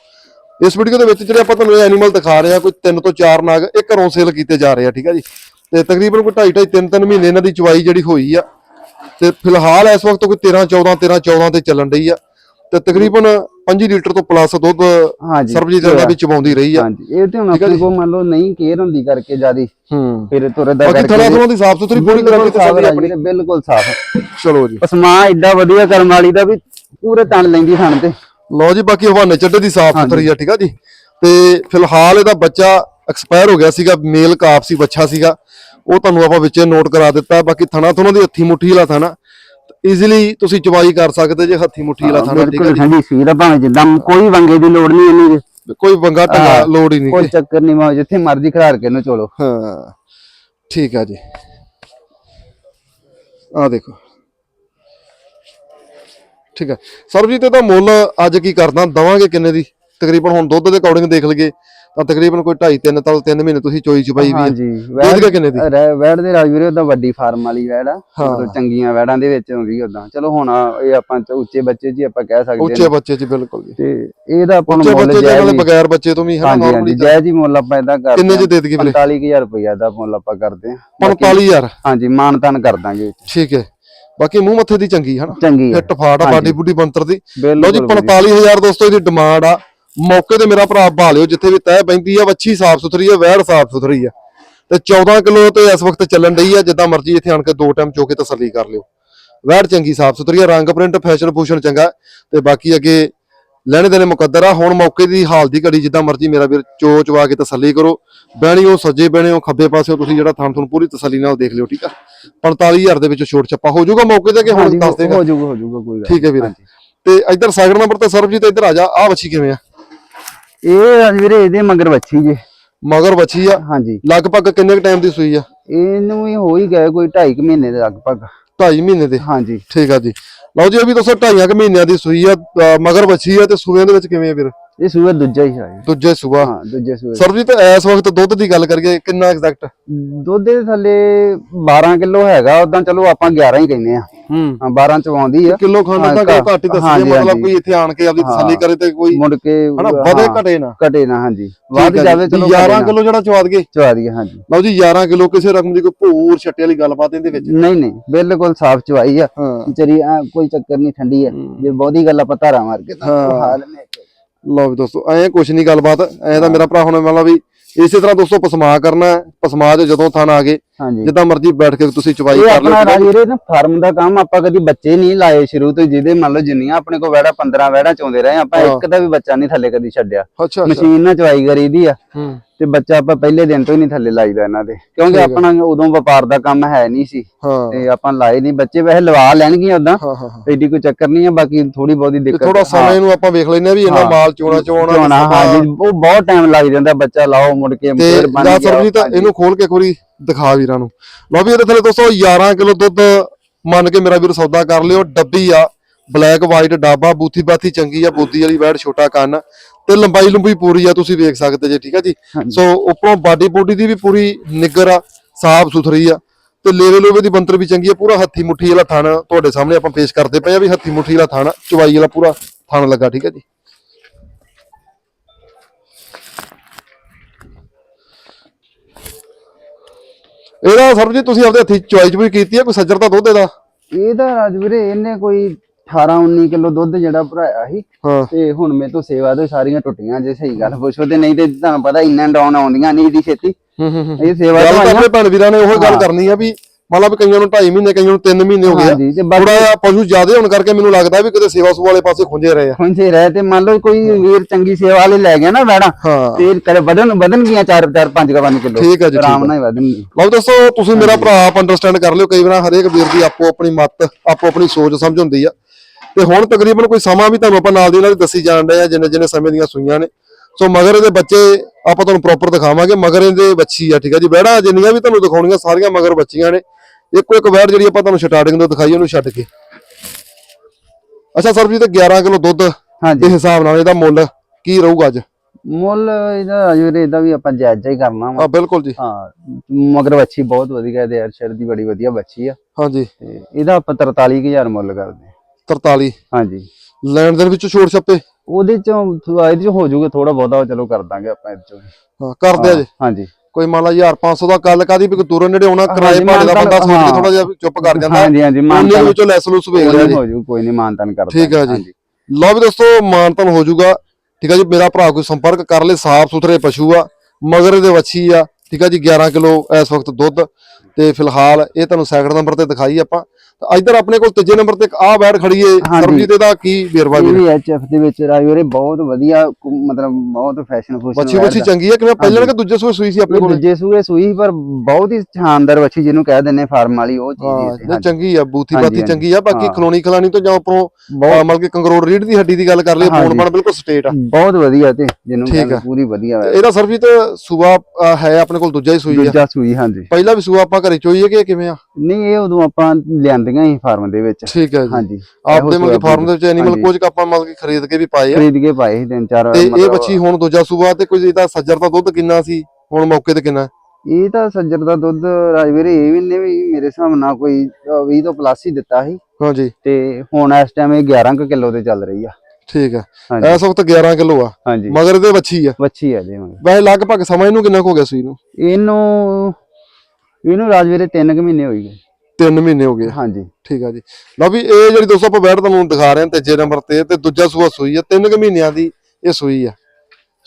ਇਸ ਵੀਡੀਓ ਦੇ ਵਿੱਚ ਜਿਹੜੇ ਆਪਾਂ ਤੁਹਾਨੂੰ ਐਨੀਮਲ ਦਿਖਾ ਰਹੇ ਆ, ਕੋਈ ਤਿੰਨ ਤੋਂ ਚਾਰ ਨਾਗ, ਇਹ ਘਰੋਂ ਸੇਲ ਕੀਤੇ ਜਾ ਰਹੇ ਆ, ਠੀਕ ਆ ਜੀ? ਤੇ ਤਕਰੀਬਨ ਕੋਈ 2.5 2.5 3 3 ਮਹੀਨੇ ਇਹਨਾਂ ਦੀ ਚਵਾਈ ਜਿਹੜੀ ਹੋਈ ਆ। ਤੇ ਫਿਲਹਾਲ ਇਸ ਵਕਤ ਕੋਈ 13 14 13 14 ਤੇ ਚੱਲਣ ਰਹੀ ਆ। ਤੇ ਤਕਰੀਬਨ 5 ਲੀਟਰ ਤੋਂ ਪਲੱਸ ਦੁੱਧ ਹਾਂਜੀ ਸਰਬਜੀਤ ਦਾ ਵੀ ਚਵਾਉਂਦੀ ਰਹੀ ਆ। ਹਾਂਜੀ ਇਹ ਤੇ ਹੁਣ ਆਪਣੇ ਕੋਲ ਮੰਨ ਲਓ ਨਹੀਂ ਕੇਅਰ ਹੁੰਦੀ ਕਰਕੇ ਜਿਆਦੀ। ਹੂੰ। ਫਿਰ ਤੁਰਦਾ ਬਾਕੀ ਕਰਕੇ ਥਣਾ ਥਣਾ ਦੀ ਸਾਫ਼ ਸੁਥਰੀ ਪੂਰੀ ਬਿਲਕੁਲ ਤੇ ਸਾਫ਼ ਆਪਣੀ ਬਿਲਕੁਲ ਸਾਫ਼। ਚਲੋ ਜੀ। ਪਸਮਾ ਏਡਾ ਵਧੀਆ ਕਰਮ ਵਾਲੀ ਦਾ ਵੀ ਪੂਰੇ ਤਣ ਲੈਂਦੀ ਥਣ ਤੇ। ਲਓ ਜੀ ਬਾਕੀ ਹਵਾਨੇ ਚੱਡੇ ਦੀ ਸਾਫ਼ ਸੁਥਰੀ ਆ ਠੀਕ ਆ ਜੀ। ਤੇ ਫਿਲਹਾਲ ਇਹਦਾ ਬੱਚਾ ਐਕਸਪਾਇਰ ਹੋ ਗਿਆ ਸੀਗਾ ਮੇਲ ਕਾਪ ਸੀ ਬੱਚਾ ਸੀਗਾ। ਉਹ ਤੁਹਾਨੂੰ ਆਪਾਂ ਵਿੱਚੇ ਨੋਟ ਕਰਾ ਦਿੱਤਾ। ਬਾਕੀ ਥਣਾ ਥਣਾ ਦੀ ਹੱਥੀ ਮੁੱਠੀ ਵਾਲਾ ਥਣਾ। ਈਜ਼ੀਲੀ ਤੁਸੀਂ ਚਵਾਈ ਕਰ ਸਕਦੇ ਜੇ ਹੱਥੀ ਮੁੱਠੀ ਵਾਲਾ ਥਣਾ ਠੀਕ ਆ ਬਿਲਕੁਲ ਜੀ ਠੰਡੀ ਸੀ ਦਾ ਭਾਵੇਂ ਜਿੱਦਾਂ ਕੋਈ ਵੰਗੇ ਦੀ ਲੋੜ ਨਹੀਂ ਇਹਨੂੰ ਕੋਈ ਬੰਗਾ ਟੰਗਾ ਲੋੜ ਹੀ ਨਹੀਂ। ਕੋਈ ਚੱਕਰ ਨਹੀਂ ਮਾ ਜਿੱਥੇ ਮਰਜ਼ੀ ਖਿਲਾਰ ਕੇ ਇਹਨੂੰ ਚੋਲੋ। ਹਾਂ ਠੀਕ ਆ ਜੀ। ਆ ਦੇਖੋ। ਠੀਕ ਹੈ ਸਰਬਜੀਤ ਇਹਦਾ ਮੁੱਲ ਅੱਜ ਕੀ ਕਰਦਾ? ਦਵਾਂਗੇ ਕਿੰਨੇ ਦੀ? ਤਕਰੀਬਨ ਹੁਣ ਦੁੱਧ ਦੇ ਅਕੋਰਡਿੰਗ ਦੇਖ ਲਈਏ। ਤਾਂ ਤਕਰੀਬਨ ਕੋਈ 2.5 3 ਤਲ 3 ਮਹੀਨੇ ਤੁਸੀਂ ਚੋਈ ਚੁਬਾਈ ਵੀ। ਹਾਂਜੀ। ਦਾ ਕਿੰਨੇ ਦੀ? ਵੈੜ ਦੇ ਰਾਜਵੀਰੇ ਉਹਦਾ ਵੱਡੀ ਫਾਰਮ ਵਾਲੀ ਵੈੜ ਆ। ਮਤਲਬ ਚੰਗੀਆਂ ਵੈੜਾਂ ਦੇ ਵਿੱਚ ਆਉਂਦੀ ਉਦਾਂ ਚਲੋ ਹੁਣ ਇਹ ਆਪਾਂ ਉੱਚੇ ਬੱਚੇ ਜੀ ਆਪਾਂ ਕਹਿ ਸਕਦੇ ਉੱਚੇ ਬੱਚੇ ਜੀ ਬਿਲਕੁਲ ਜੀ। ਤੇ ਇਹਦਾ ਆਪਾਂ ਨੂੰ ਮੁੱਲ ਜਾਇਜ਼ ਹੀ- ਬਗੈਰ ਬੱਚੇ ਤੋਂ ਵੀ ਹੈ ਨਾਰਮਲੀ ਜਾਇਜ਼ ਹੀ ਮੁੱਲ ਆਪਾਂ ਇਦਾਂ ਕਰਦੇ ਕਿੰਨੇ ਚ ਦੇ ਦਈਏ ਵੀਰੇ? 45000 ਰੁਪਇਆ ਦਾ ਮੁੱਲ ਆਪਾਂ ਕਰਦੇ ਆ 45000 ਹਾਂਜੀ ਮਾਨ ਤਾਨ ਕਰ ਦਾਂਗੇ। ਠੀਕ ਹੈ। ਬਾਕੀ ਮੂੰਹ ਮੱਥੇ ਦੀ ਚੰਗੀ ਹੈ ਨਾ ਚੰਗੀ ਆ। ਫਿੱਟ ਫਾੜ ਆ ਬਾਡੀ ਬੁੱਡੀ ਬੰਤਰ ਦੀ। ਲਓ ਜੀ ਬਿਲਕੁਲ ਵਧੀਆ। 45000 ਦੋਸਤੋ ਇਹਦੀ ਡਿਮਾਂਡ ਆ। ਮੌਕੇ ਤੇ ਮੇਰਾ ਭਰਾ ਭਾ ਲਿਓ ਜਿੱਥੇ ਵੀ ਤੈਅ ਪੈਂਦੀ ਆ ਵੱਛੀ ਸਾਫ਼ ਸੁਥਰੀ ਆ ਵੈੜ ਸਾਫ਼ ਸੁਥਰੀ ਆ। ਤੇ 14 ਕਿਲੋ ਤੇ ਇਸ ਵਕਤ ਚੱਲਣ ਡਈ ਆ ਜਿੱਦਾਂ ਮਰਜ਼ੀ ਇੱਥੇ ਆਣ ਕੇ ਦੋ ਟਾਈਮ ਚੋ ਕੇ ਤਸੱਲੀ ਕਰ ਲਿਓ। ਵੈੜ ਚੰਗੀ ਸਾਫ਼ ਸੁਥਰੀ ਆ ਰੰਗ ਪ੍ਰਿੰਟ ਫੈਸ਼ਨ ਫੂਸ਼ਨ ਚੰਗਾ। ਤੇ ਬਾਕੀ ਅੱਗੇ ਲੈਣੇ ਦੇਣੇ ਮੁਕੱਦਰ ਆ। ਹੁਣ ਮੌਕੇ ਦੀ ਹਾਲ ਦੀ ਘੜੀ ਜਿੱਦਾਂ ਮਰਜ਼ੀ ਮੇਰਾ ਵੀਰ ਚੋ ਚਵਾ ਕੇ ਤਸੱਲੀ ਕਰੋ। ਬਹਿਣੀ ਉਹ ਸੱਜੇ ਬਹਿਣੇ ਉਹ ਖੱਬੇ ਪਾਸੇ ਤੁਸੀਂ ਜਿਹੜਾ ਥਾਂ ਤੁਹਾਨੂੰ ਪੂਰੀ ਤਸੱਲੀ ਨਾਲ ਦੇਖ ਲਿਓ ਠੀਕ ਆ? 45000 ਦੇ ਵਿੱਚ ਛੋਟ ਛੱਪਾ ਹੋ ਜਾਊਗਾ ਮੌਕੇ ਤੇ ਕਿ ਹੁਣ ਦੱਸ ਦੇਗਾ? ਹੋ ਜਾਊਗਾ ਹੋ ਜਾਊਗਾ ਕੋਈ ਗੱਲ ਠੀਕ ਹੈ ਵੀਰੇ। ਤੇ ਇੱਧਰ ਸਾਗਰ ਨੰਬਰ ਤੇ ਸਰਬਜੀਤ ਇੱਧਰ ਆ ਜਾ। ਆ ਵੱਛੀ ਕਿਵੇਂ ਆ? ਇਹ ਰਾਜਵੀਰੇ ਇਹਦੇ ਮਗਰ ਵੱਛੀ ਜੇ। ਮਗਰ ਵੱਛੀ ਆ? ਹਾਂਜੀ। ਲਗਭਗ ਕਿੰਨੇ ਕ ਟਾਈਮ ਦੀ ਸੂਈ ਆ? ਇਹਨੂੰ ਹੋ ਹੀ ਗਏ ਕੋਈ 2.5 ਮਹੀਨੇ ਦੇ ਲਗਭਗ। 2.5 ਮਹੀਨੇ ਦੇ? ਹਾਂਜੀ। ਠੀਕ ਆ ਜੀ। ਲਓ ਜੀ ਇਹ ਵੀ ਦੱਸੋ 2.5 ਕੁ ਮਹੀਨਿਆਂ ਦੀ ਸੂਈ ਆ। ਮਗਰ ਵੱਛੀ ਆ ਤੇ ਸੂਇਆਂ ਦੇ ਵਿੱਚ ਕਿਵੇਂ ਆ ਵੀਰ ਇਹ ਸੂਆ ਦੂਜਾ ਹੀ ਹੈ ਦੂਜੇ ਸੂਆ। ਹਾਂ ਦੂਜੇ ਸੂਏ ਸਰਬਜੀਤ ਇਸ ਵਕਤ ਦੁੱਧ ਦੀ ਗੱਲ ਕਰੀਏ ਕਿੰਨਾ ਐਗਜ਼ੈਕਟ ਦੁੱਧ ਦੇ ਥੱਲੇ 12 ਕਿਲੋ ਹੈਗਾ ਉਦਾਂ ਚਲੋ ਆਪਾਂ 11 ਹੀ ਕਹਿੰਦੇ ਆ। ਹੂੰ। ਹਾਂ 12 ਚ ਆਉਂਦੀ ਆ। ਕਿਲੋ ਖਾਣ ਗੱਲ ਘੱਟ ਹੀ ਦੱਸੀ ਹਾਂਜੀ, ਮਤਲਬ। ਕੋਈ ਇੱਥੇ ਆਣ ਕੇ ਆਪਦੀ ਤਸੱਲੀ ਕਰੇ ਤੇ ਕੋਈ ਮੁੜ ਕੇ ਹਨਾ ਵਧੇ ਘਟੇ ਨਾ। ਘਟੇ ਨਾ ਹਾਂਜੀ। ਵੱਧ ਜਾਵੇ। ਚਲੋ 11 ਕਿਲੋ ਜਿਹੜਾ ਚਵਾ ਦਈਏ। ਚਵਾ ਦਈਏ ਹਾਂਜੀ। ਲਓ ਜੀ 11 ਕਿਲੋ ਕਿਸੇ ਰਕਮ ਦੀ ਕੋਈ ਭੂਰ ਛੱਟੇ ਵਾਲੀ ਗੱਲਬਾਤ ਇਹਦੇ ਵਿੱਚ। ਨਹੀਂ ਨਹੀਂ ਬਿਲਕੁਲ ਸਾਫ਼ ਚਵਾਈ ਆ। ਚਰੀ ਕੋਈ ਚੱਕਰ ਨਹੀਂ ਠੰਡੀ ਆ। ਜੇ ਬਹੁਤੀ ਗੱਲ ਆਪਾਂ ਧਾਰਾ ਮਾਰ ਕੇ ਤਾਂ ਹਾਲ ਨੇ ਲਓ ਵੀ ਦੋਸਤੋ ਐ ਕੁਛ ਨਹੀਂ ਗੱਲਬਾਤ। ਐ ਤਾਂ ਮੇਰਾ ਭਰਾ ਹੁਣ ਮਤਲਬ ਵੀ ਇਸੇ ਤਰ੍ਹਾਂ ਦੋਸਤੋ ਪਸਮਾ ਕਰਨਾ ਹੈ। ਪਸਮਾ ਜਦੋਂ ਥਣ ਆ ਗਏ ਹਾਂਜੀ। ਜਿੱਦਾਂ ਮਰਜ਼ੀ ਬੈਠ ਕੇ ਤੁਸੀਂ ਚਵਾਈ ਇਹ ਕਰ ਲਓ ਆਪਣਾ ਰਾਜੀਰੇ ਨਾ ਫਾਰਮ ਦਾ ਕੰਮ ਆਪਾਂ ਕਦੀ ਬੱਚੇ ਨਹੀਂ ਲਾਏ ਸ਼ੁਰੂ ਤੋਂ ਜਿਹਦੇ ਮੰਨ ਲਓ ਜਿੰਨੀਆਂ ਆਪਣੇ ਕੋਲ ਵੈੜਾ 15 ਵੈੜਾ ਚੋਂਦੇ ਰਹੇ ਆਪਾਂ। ਇੱਕ ਦਾ ਵੀ ਬੱਚਾ ਨਹੀਂ ਥੱਲੇ ਕਦੀ ਛੱਡਿਆ। ਅੱਛਾ ਅੱਛਾ। ਮਸ਼ੀਨ ਨਾਲ ਚਵਾਈ ਕਰੀਦੀ ਆ। ਹੂੰ। ਤੇ ਬੱਚਾ ਆਪਾਂ ਪਹਿਲੇ ਦਿਨ ਤੋਂ ਹੀ ਨਹੀਂ ਥੱਲੇ ਲਾਈਦਾ ਇਹਨਾਂ ਦੇ। ਕਿਉਂਕਿ। ਆਪਣਾ ਉਦੋਂ ਵਪਾਰ ਦਾ ਕੰਮ ਹੈ ਨਹੀਂ ਸੀ। ਹਾਂ। ਤੇ ਆਪਾਂ ਲਾਏ ਨਹੀਂ। ਬੱਚੇ ਵੈਸੇ ਲਵਾ ਲੈਣਗੇ ਉਦਾਂ ਹਾਂ ਹਾਂ ਹਾਂ। ਐਡੀ ਕੋਈ ਚੱਕਰ ਨਹੀਂ ਆ ਬਾਕੀ ਥੋੜੀ ਬਹੁਤੀ ਤੇ ਦਿੱਕਤ ਥੋੜਾ ਸਮਾਂ ਇਹਨੂੰ ਆਪਾਂ ਵੇਖ ਲੈਨੇ ਵੀ ਇਹਨਾਂ ਹਾਂ। ਮਾਲ ਚੋਣਾ ਚੋਣਾ ਹਾਂ ਜੀ ਉਹ ਬਹੁਤ ਟਾਈਮ ਲੱਗ ਜਾਂਦਾ ਬੱਚਾ ਲਾਓ ਮੁੜ ਕੇ ਤੇ ਫੇਰ ਬਣ ਜਾਂ ਗਿਆ ਸਰਬਜੀਤ ਹਾਂਜੀ। ਇਹਨੂੰ ਖੋਲ ਕੇ ਇੱਕ ਵਾਰੀ ਦਿਖਾ ਵੀਰਾਂ ਨੂੰ। ਲਓ ਵੀ ਇਹਦੇ ਥੱਲੇ ਦੋਸਤੋ 11 ਕਿਲੋ ਦੁੱਧ ਮੰਨ ਕੇ ਮੇਰਾ ਵੀਰ ਸੌਦਾ ਕਰ ਲਿਓ। ਡੱਬੀ ਆ ਬਲੈਕ ਵਾਈਟ ਡਾਬਾ ਬੂਥੀ ਬਾਥੀ ਚੰਗੀ ਆ ਬੂਥੀ ਵਾਲੀ ਵੈੜ ਛੋਟਾ ਕੰਨ ਤੇ ਲੰਬਾਈ ਲੰਬੀ ਪੂਰੀ ਆ ਤੁਸੀਂ ਵੇਖ ਸਕਦੇ ਜੇ ਠੀਕ ਆ ਜੀ। ਸੋ ਉੱਪਰੋਂ ਬਾਡੀ ਬੋਡੀ ਦੀ ਵੀ ਪੂਰੀ ਨਿੱਗਰ ਆ ਸਾਫ਼ ਸੁਥਰੀ ਆ ਤੇ ਲੇਵੇ ਲੋਵੇ ਦੀ ਬੰਤਰ ਵੀ ਚੰਗੀ ਆ ਪੂਰਾ ਹੱਥੀ ਮੁੱਠੀ ਵਾਲਾ ਥਣ ਤੁਹਾਡੇ ਸਾਹਮਣੇ ਆਪਾਂ ਪੇਸ਼ ਕਰਦੇ ਪਏ ਆ ਵੀ ਹੱਥੀ ਮੁੱਠੀ ਵਾਲਾ ਥਣ ਚਵਾਈ ਵਾਲਾ ਪੂਰਾ ਥਣ ਲੱਗਾ ਠੀਕ ਆ ਜੀ? ਇਹਦਾ ਸਰਬਜੀਤ ਤੁਸੀਂ ਆਪਦੇ ਹੱਥੀ ਚੁਆਈ ਚੁਈ ਕੀਤੀ ਆ ਕੋਈ ਸੱਜਰ ਦਾ ਦੁੱਧ ਇਹਦਾ? ਇਹਦਾ ਰਾਜਵੀਰੇ ਇਹਨੇ ਕੋਈ 18 19 ਕਿਲੋ ਦੁੱਧ ਜਿਹੜਾ ਭਰਾਇਆ ਸੀ। ਹਾਂ। ਤੇ ਹੁਣ ਮੇਰੇ ਤੋਂ ਸੇਵਾ ਤੋਂ ਸਾਰੀਆਂ ਟੁੱਟੀਆਂ ਜੇ ਸਹੀ ਗੱਲ ਪੁੱਛੋ ਤੇ ਨਹੀਂ ਤੇ ਤੁਹਾਨੂੰ ਪਤਾ ਇੰਨਾ ਡਾਊਨ ਆਉਂਦੀਆਂ ਨਹੀਂ ਦੀ ਛੇਤੀ। ਹੂੰ ਹੂੰ ਹੂੰ। ਇਹ ਸੇਵਾ ਗੱਲ ਤੋਂ ਤਾਂ ਆਈਆਂ ਆਪਣੇ ਭੈਣ ਵੀਰਾਂ ਨੇ ਉਹ ਗੱਲ ਹਾਂ। ਕਰਨੀ ਆ ਵੀ ਮੰਨ ਲਾ ਵੀ ਕਈਆਂ ਨੂੰ 2.5 ਮਹੀਨੇ ਕਈਆਂ ਨੂੰ 3 ਮਹੀਨੇ ਹੋ ਗਏ ਹਾਂਜੀ ਤੇ ਬਾਕੀ ਥੋੜਾ ਜਿਹਾ ਪਸ਼ੂ ਜ਼ਿਆਦੇ ਹੋਣ ਕਰਕੇ ਮੈਨੂੰ ਲੱਗਦਾ ਵੀ ਕਿਤੇ ਸੇਵਾ ਸੂ ਵਾਲੇ ਪਾਸੇ ਖੁੰਝੇ ਰਹੇ ਆ। ਜੇ ਰਹਿ ਤੇ ਮੰਨ ਲਓ ਕੋਈ ਵੀਰ ਚੰਗੀ ਸੇਵਾ ਵਾਲੇ ਲੈ ਗਿਆ ਨਾ ਵੈੜਾ ਹਾਂ। ਤੇ ਕਰੇ ਵਧਣ ਵਧਣ ਗਈਆਂ 4 4 5 5 ਕਿਲੋ। ਠੀਕ ਆ ਜੀ, ਆਰਾਮ। ਨਾਲ ਹੀ ਵਧਣਗੀਆਂ। ਲਓ ਦੱਸੋ ਤੁਸੀਂ ਮੇਰਾ ਭਰਾ ਆਪ ਅੰਡਰਸਟੈਂਡ ਕਰ ਲਿਓ ਕਈ ਵਾਰ ਹਰੇਕ ਵੀਰ ਦੀ ਆਪੋ ਆਪਣੀ ਮੱਤ ਆਪੋ ਆਪਣੀ ਸੋਚ ਸਮਝ ਹੁੰਦੀ ਆ। ਤੇ ਹੁਣ ਤਕਰੀਬਨ ਕੋਈ ਸਮਾਂ ਵੀ ਤੁਹਾਨੂੰ ਆਪਾਂ ਨਾਲ ਦੀ ਨਾਲ ਦੱਸੀ ਜਾਣ ਡਏ ਆ ਜਿੰਨੇ ਜਿੰਨੇ ਸਮੇਂ ਦੀਆਂ ਸੂਈਆਂ ਨੇ। ਸੋ ਮਗਰ ਇਹਦੇ ਬੱਚੇ ਆਪਾਂ ਤੁਹਾਨੂੰ ਪ੍ਰੋਪਰ ਦਿਖਾਵਾਂਗੇ ਮਗਰ ਇਹਦੇ ਬੱਚੀ ਆ ਠੀਕ ਆ ਜੀ। ਬਹਿੜਾ ਜਿੰਨੀਆਂ ਵੀ ਤੁਹਾਨੂੰ ਦਿਖਾਉਣੀਆਂ ਸਾਰੀਆਂ ਮਗਰ ਬੱਚੀਆਂ ਨੇ। ਇੱਕੋ ਇੱਕ ਵੈੜ ਜਿਹੜੀ ਆਪਾਂ ਤੁਹਾਨੂੰ ਸਟਾਰਟਿੰਗ ਤੋਂ ਦਿਖਾਈ ਉਹਨੂੰ ਛੱਡ ਕੇ। ਅੱਛਾ ਸਰ ਜੀ ਤੇ 11 ਕਿਲੋ ਦੁੱਧ ਹਾਂਜੀ। ਇਸ ਹਿਸਾਬ ਨਾਲ ਇਹਦਾ ਮੁੱਲ ਕੀ ਰਹੂਗਾ ਅੱਜ? ਮੁੱਲ ਇਹਦਾ ਰਾਜਵੀਰੇ ਇਹਦਾ ਵੀ ਆਪਾਂ ਜਾਇਜ਼ਾ ਹੀ ਕਰਨਾ ਵਾ। ਆ ਬਿਲਕੁਲ ਜੀ। ਹਾਂ ਮਗਰ ਬੱਚੀ ਬਹੁਤ ਵਧੀਆ ਇਹਦੇ ਅਰਸ਼ਰ ਦੀ ਬੜੀ ਵਧੀਆ ਬੱਚੀ ਆ। ਹਾਂਜੀ। ਇਹਦਾ ਆਪਾਂ 43000 ਮੁੱਲ ਕਰਦੇ ਹਾਂ। 43 ਹਾਂਜੀ। ਲੈਣ ਦੇਣ ਵਿੱਚੋਂ ਛੋੜ ਛੱਪੇ? ਉਹਦੇ ਚੋਂ ਇਹਦੇ ਚ ਹੋ ਜਾਊਗਾ ਥੋੜਾ ਬਹੁਤਾ ਚਲੋ ਕਰ ਦਾਂਗੇ ਆਪਾਂ ਇਹਦੇ ਚੋਂ। ਹਾਂ ਕਰਦੇ ਆ ਜੀ। ਹਾਂਜੀ। ਕੋਈ ਮੰਨ ਲਾ 1500 ਦਾ ਗੱਲ ਕਾਦੀ ਵੀ ਦੂਰੋਂ ਨੇੜੇ ਆਉਣਾ ਕਿਰਾਏ ਭਾੜੇ ਦਾ ਬੰਦਾ ਸੋਚ ਕੇ ਹਾਂ। ਥੋੜਾ ਜਿਹਾ ਚੁੱਪ ਕਰ ਜਾਂਦਾ। ਹਾਂਜੀ ਹਾਂਜੀ ਮਾਨਤਾਨ ਵਿੱਚੋਂ ਲੈਸ ਲੂਸ ਵੇਖ ਲਿਆ ਜੀ ਹੋ ਜਾਊ ਕੋਈ ਨਹੀਂ ਮਾਨਤਾਨ ਕਰਦਾ। ਠੀਕ ਆ ਜੀ। ਲਓ ਵੀ ਦੋਸਤੋ ਮਾਨਤਨ ਹੋ ਜਾਊਗਾ ਠੀਕ ਆ ਜੀ ਮੇਰਾ ਭਰਾ ਕੋਈ ਸੰਪਰਕ ਕਰ ਲੈ ਸਾਫ਼ ਸੁਥਰੇ ਪਸ਼ੂ ਆ ਮਗਰ ਇਹਦੇ ਵੱਛੀ ਆ। ਠੀਕ ਆ ਜੀ 11 ਕਿਲੋ ਇਸ ਵਕਤ ਦੁੱਧ। ਤੇ ਫਿਲਹਾਲ ਇਹ ਤੁਹਾਨੂੰ ਸੈਕਿੰਡ ਨੰਬਰ ਤੇ ਦਿਖਾਈ ਆਪਾਂ। ਇੱਧਰ ਆਪਣੇ ਕੋਲ ਤੀਜੇ ਨੰਬਰ ਤੇ ਇੱਕ ਆਹ ਬੈੜ ਖੜੀ ਏ। ਸਰਬਜੀਤ ਦਾ ਕੀ ਵੇਰਵਾ ਇਹ ਵੀਰ ਵੀ ਐਚਐਫ ਦੇ ਵਿੱਚ ਰਾਜਵੀਰੇ ਬਹੁਤ ਵਧੀਆ ਮਤਲਬ ਬਹੁਤ ਫੈਸ਼ਨ ਫੂਸ਼ਨ ਬੱਚੀ ਬੱਚੀ ਚੰਗੀ ਹੈ ਕਿਵੇਂ ਪਹਿਲਾਂ ਕਿ ਦੂਜੇ ਸੂਏ ਸੂਈ ਸੀ ਆਪਣੇ ਇਹ ਕੋਲ ਦੂਜੇ ਸੂਏ ਸੂਈ ਪਰ ਬਹੁਤ ਹੀ ਸ਼ਾਨਦਾਰ ਵੱਛੀ ਜਿਹਨੂੰ ਕਹਿ ਦਿੰਨੇ ਫਾਰਮ ਵਾਲੀ ਉਹ ਚੀਜ਼ ਹਾਂ। ਚੰਗੀ ਆ ਬੂਥੀ ਬਾਤੀ। ਚੰਗੀ ਆ ਬਾਕੀ। ਖਲੋਣੀ ਖਲਾਣੀ ਤੋਂ ਜਾਂ ਉੱਪਰੋਂ ਮਤਲਬ ਕਿ ਕੰਗਰੋੜ ਰੀੜ ਦੀ ਹੱਡੀ ਦੀ ਗੱਲ ਕਰ ਲਈ। ਬੋਨ ਬਣ ਬਿਲਕੁਲ ਸਟੇਟ ਆ ਬਹੁਤ ਵਧੀਆ ਤੇ ਜਿਹਨੂੰ ਕਹਿੰਦੇ ਆ। ਪੂਰੀ ਵਧੀਆ ਹੈ ਇਹਦਾ ਸਰਬਜੀਤ ਸੂਆ ਹੈ ਆਪਣੇ ਕੋਲ ਦੂਜਾ ਹੀ ਸੂਈ ਆ ਦੂਜਾ ਸੂਈ ਹਾਂਜੀ ਪਹਿਲਾ ਵੀ ਸੂਆ ਆਪਾਂ ਘਰੇ ਚੋਈਏ ਕਿ ਕਿਵੇਂ ਆ ਨਹੀਂ ਇਹ ਉਦੋਂ ਆਪਾਂ ਲਿਆਂਦੀਆਂ ਹੀ ਫਾਰਮ ਦੇ ਵਿੱਚ। ਠੀਕ ਹੈ ਜੀ। ਹਾਂਜੀ। ਆਪਦੇ ਮਤਲਬ ਕਿ ਫਾਰਮ ਦੇ ਵਿੱਚ ਐਨੀਮਲ। ਕੁਝ ਆਪਾਂ ਮਤਲਬ ਕਿ ਖਰੀਦ ਕੇ ਵੀ ਪਾਏ ਆ। ਖਰੀਦ ਕੇ ਪਾਏ ਸੀ ਤਿੰਨ ਚਾਰ ਤੇ ਇਹ ਬੱਚੀ ਹੁਣ ਦੂਜਾ ਸੂਆ ਤੇ ਕੋਈ ਇਹਦਾ ਸੱਜਰ ਦਾ ਦੁੱਧ ਕਿੰਨਾ ਸੀ? ਹੁਣ ਮੌਕੇ ਤੇ ਕਿੰਨਾ? ਇਹ ਤਾਂ ਸੱਜਰ ਦਾ ਦੁੱਧ ਰਾਜਵੀਰੇ ਇਹ ਵੀ ਨੇ ਵੀ ਮੇਰੇ ਹਿਸਾਬ ਨਾਲ ਕੋਈ ਅ, 20 ਤੋਂ ਪਲੱਸ ਹੀ ਦਿੱਤਾ ਸੀ। ਹਾਂਜੀ। ਤੇ ਹੁਣ ਇਸ ਟਾਈਮ ਇਹ 11 ਕਿਲੋ ਤੇ ਚੱਲ ਰਹੀ ਆ। ਠੀਕ ਹਾਂਜੀ। ਇਸ ਵਕਤ 11 ਕਿਲੋ ਆ। ਮਗਰ ਇਹਦੇ ਬੱਚੀ ਆ। ਵੱਛੀ ਆ ਜੀ ਮਗਰ। ਵੈਸੇ ਲਗਭਗ ਸਮਾਂ ਇਹਨੂੰ ਕਿੰਨਾ ਕੁ ਹੋ ਗਿਆ ਸੂਈ ਨੂੰ ਇਹਨੂੰ ਇਹਨੂੰ ਰਾਜਵੀਰੇ 3 ਕੁ ਮਹੀਨੇ ਹੋਈ ਗਏ। 3 ਮਹੀਨੇ ਹੋ ਗਏ। ਹਾਂਜੀ। ਠੀਕ ਆ ਜੀ। ਲਓ ਵੀ ਇਹ ਜਿਹੜੀ ਦੋਸਤੋ ਆਪਾਂ ਬੈਠ ਤੁਹਾਨੂੰ ਦਿਖਾ ਰਹੇ ਹਾਂ ਤੀਜੇ ਨੰਬਰ ਤੇ ਤੇ ਦੂਜਾ ਸੂਆ ਸੂਈ ਆ 3 ਕੁ ਮਹੀਨਿਆਂ ਦੀ ਇਹ ਸੂਈ ਆ।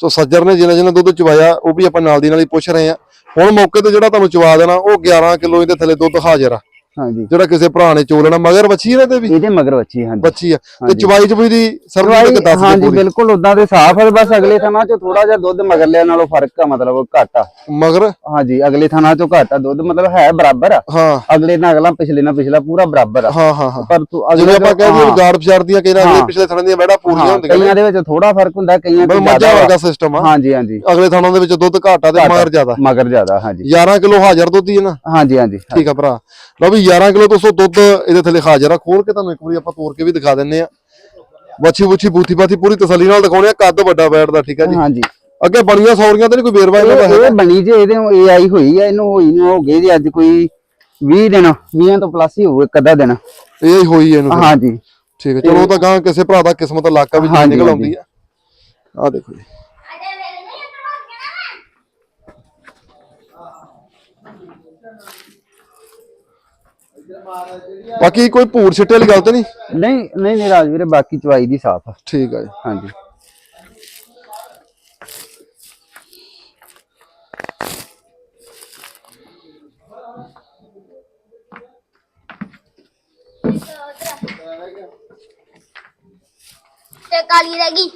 ਸੋ ਸੱਜਰ ਨੇ ਜਿੰਨਾ ਜਿੰਨਾ ਦੁੱਧ ਚਵਾਇਆ ਉਹ ਵੀ ਆਪਾਂ ਨਾਲ ਦੀ ਨਾਲ ਹੀ ਪੁੱਛ ਰਹੇ ਆ ਹੁਣ ਮੌਕੇ ਤੇ ਜਿਹੜਾ ਤੁਹਾਨੂੰ ਚਵਾ ਦੇਣਾ ਉਹ 11 ਕਿਲੋ ਇਹਦੇ ਥੱਲੇ ਦੁੱਧ ਹਾਜ਼ਰ ਆ। ਹਾਂਜੀ। ਜਿਹੜਾ ਕਿਸੇ ਭਰਾ ਨੇ ਚੋ ਲੈਣਾ ਮਗਰ ਬੱਚੀ ਇਹਦੇ ਤੇ ਵੀ? ਇਹਦੇ ਮਗਰ ਵੱਛੀ ਹਾਂਜੀ। ਬੱਚੀ ਆ। ਤੇ ਹਾਂਜੀ। ਚਵਾਈ ਚਵਾਈ ਦੀ ਸਰਵਿਸ ਦੱਸ ਦੇ ਹਾਂਜੀ ਬਿਲਕੁਲ ਉਦਾਂ ਤੇ ਸਾਫ਼ ਹੈ ਬਸ ਅਗਲੇ ਥਾਂ ਚੋਂ ਥੋੜਾ ਜਿਹਾ ਦੁੱਧ ਮਗਰਲਿਆਂ ਨਾਲੋਂ ਫ਼ਰਕ ਆ ਮਤਲਬ ਘੱਟ ਆ। ਮਗਰ? ਹਾਂਜੀ ਅਗਲੇ ਥਾਂ ਚੋਂ ਘੱਟ ਆ ਦੁੱਧ ਮਤਲਬ ਹੈ ਬਰਾਬਰ ਆ। ਹਾਂ। ਅਗਲੇ ਨਾਲ ਅਗਲਾ ਪਿਛਲੇ ਨਾਲ ਪਿਛਲਾ ਪੂਰਾ ਬਰਾਬਰ ਆ। ਹਾਂ ਹਾਂ ਹਾਂ। ਪਰ ਤੂੰ ਜਿਵੇਂ ਅਗਲੇ ਆਪਾਂ ਕਹਿੰਦੇ ਹਾਂ। ਗਾਰਡ ਪਛਾੜ ਦੀਆਂ ਕਈ ਹਾਂ। ਪਿਛਲੇ ਥਣਾਂ ਦੀਆਂ ਬੈੜਾ ਪੂਰੀਆਂ ਹਾਂ, ਹੁੰਦੀਆਂ ਨੇ। ਕਈਆਂ ਦੇ ਵਿੱਚ ਥੋੜਾ ਫ਼ਰਕ ਹੁੰਦਾ ਕਈਆਂ ਚ ਮੱਝਾਂ ਜ਼ਿਆਦਾ ਵਰਗਾ ਸਿਸਟਮ ਆ। ਹਾਂਜੀ ਹਾਂਜੀ। ਅਗਲੇ ਥਣਾਂ ਦੇ ਵਿੱਚ ਦੁੱਧ ਘਾਟਾ ਤੇ ਘੱਟ ਆ। ਮਗਰ ਜ਼ਿਆਦਾ। ਮਗਰ ਜ਼ਿਆਦਾ ਹਾਂਜੀ। 11 ਕਿਲੋ ਹਾਜ਼ਰ ਦੁੱਧ ਹੀ ਹੈ ਨਾ। ਹਾਂਜੀ ਹਾਂਜੀ। ਠੀਕ ਆ ਭਰਾ। ਲਓ ਵੀ 11 ਕਿਲੋ ਦੋਸਤੋ ਦੁੱਧ ਇਹਦੇ ਥੱਲੇ ਹਾਜ਼ਰ ਆ ਖੋਲ ਕੇ ਤੁਹਾਨੂੰ ਇੱਕ ਵਾਰੀ ਆਪਾਂ ਤੋੜ ਕੇ ਵੀ ਦਿਖਾ ਦਿੰਨੇ ਆ ਵੱਛੀ ਵੁੱਛੀ ਬੂਥੀ ਬਾਥੀ ਪੂਰੀ ਤਸੱਲੀ ਨਾਲ ਦਿਖਾਉਣੇ ਆ ਕੱਦ ਵੱਡਾ ਬੈਠਦਾ ਠੀਕ ਆ ਜੀ? ਹਾਂਜੀ। ਅੱਗੇ ਬਣੀਆਂ ਸੌਰੀਆਂ ਤੇ ਨਹੀਂ ਕੋਈ ਬੇਰਵਾ ਇਹਨਾਂ ਦਾ ਇਹ ਇਹ ਬਣੀ ਜੇ ਇਹਦੇ ਏਆਈ ਹੋਈ ਆ ਇਹਨੂੰ ਹੋਈ ਨੂੰ ਹੋ ਗਏ ਜੀ ਅੱਜ ਕੋਈ 20 ਦਿਨ 20 ਤੋਂ ਪਲੱਸ ਹੀ ਹੋਊ ਅੱਧਾ ਦਿਨ। ਇਹ ਹੀ ਹੋਈ ਇਹਨੂੰ। ਹਾਂਜੀ। ਠੀਕ ਹੈ ਚਲੋ ਤਾਂ ਗਾਂ ਕਿਸੇ ਭਰਾ ਦਾ ਕਿਸਮਤ ਇਲਾਕਾ ਵੀ ਨਿਕਲ। ਆਉਂਦੀ ਆ। ਆ ਦੇਖੋ ਜੀ। ਬਾਕੀ ਕੋਈ ਭੂਰ ਛਿੱਟੇ ਵਾਲੀ ਗੱਲ ਤੇ ਨਹੀਂ? ਨਹੀਂ ਨਹੀਂ ਨਹੀਂ ਰਾਜਵੀਰੇ ਬਾਕੀ ਚਵਾਈ ਦੀ ਸਾਫ਼ ਆ। ਠੀਕ ਆ ਜੀ। ਹਾਂਜੀ। ਤੇ ਕਾਲੀ ਰਹਿ ਗਈ।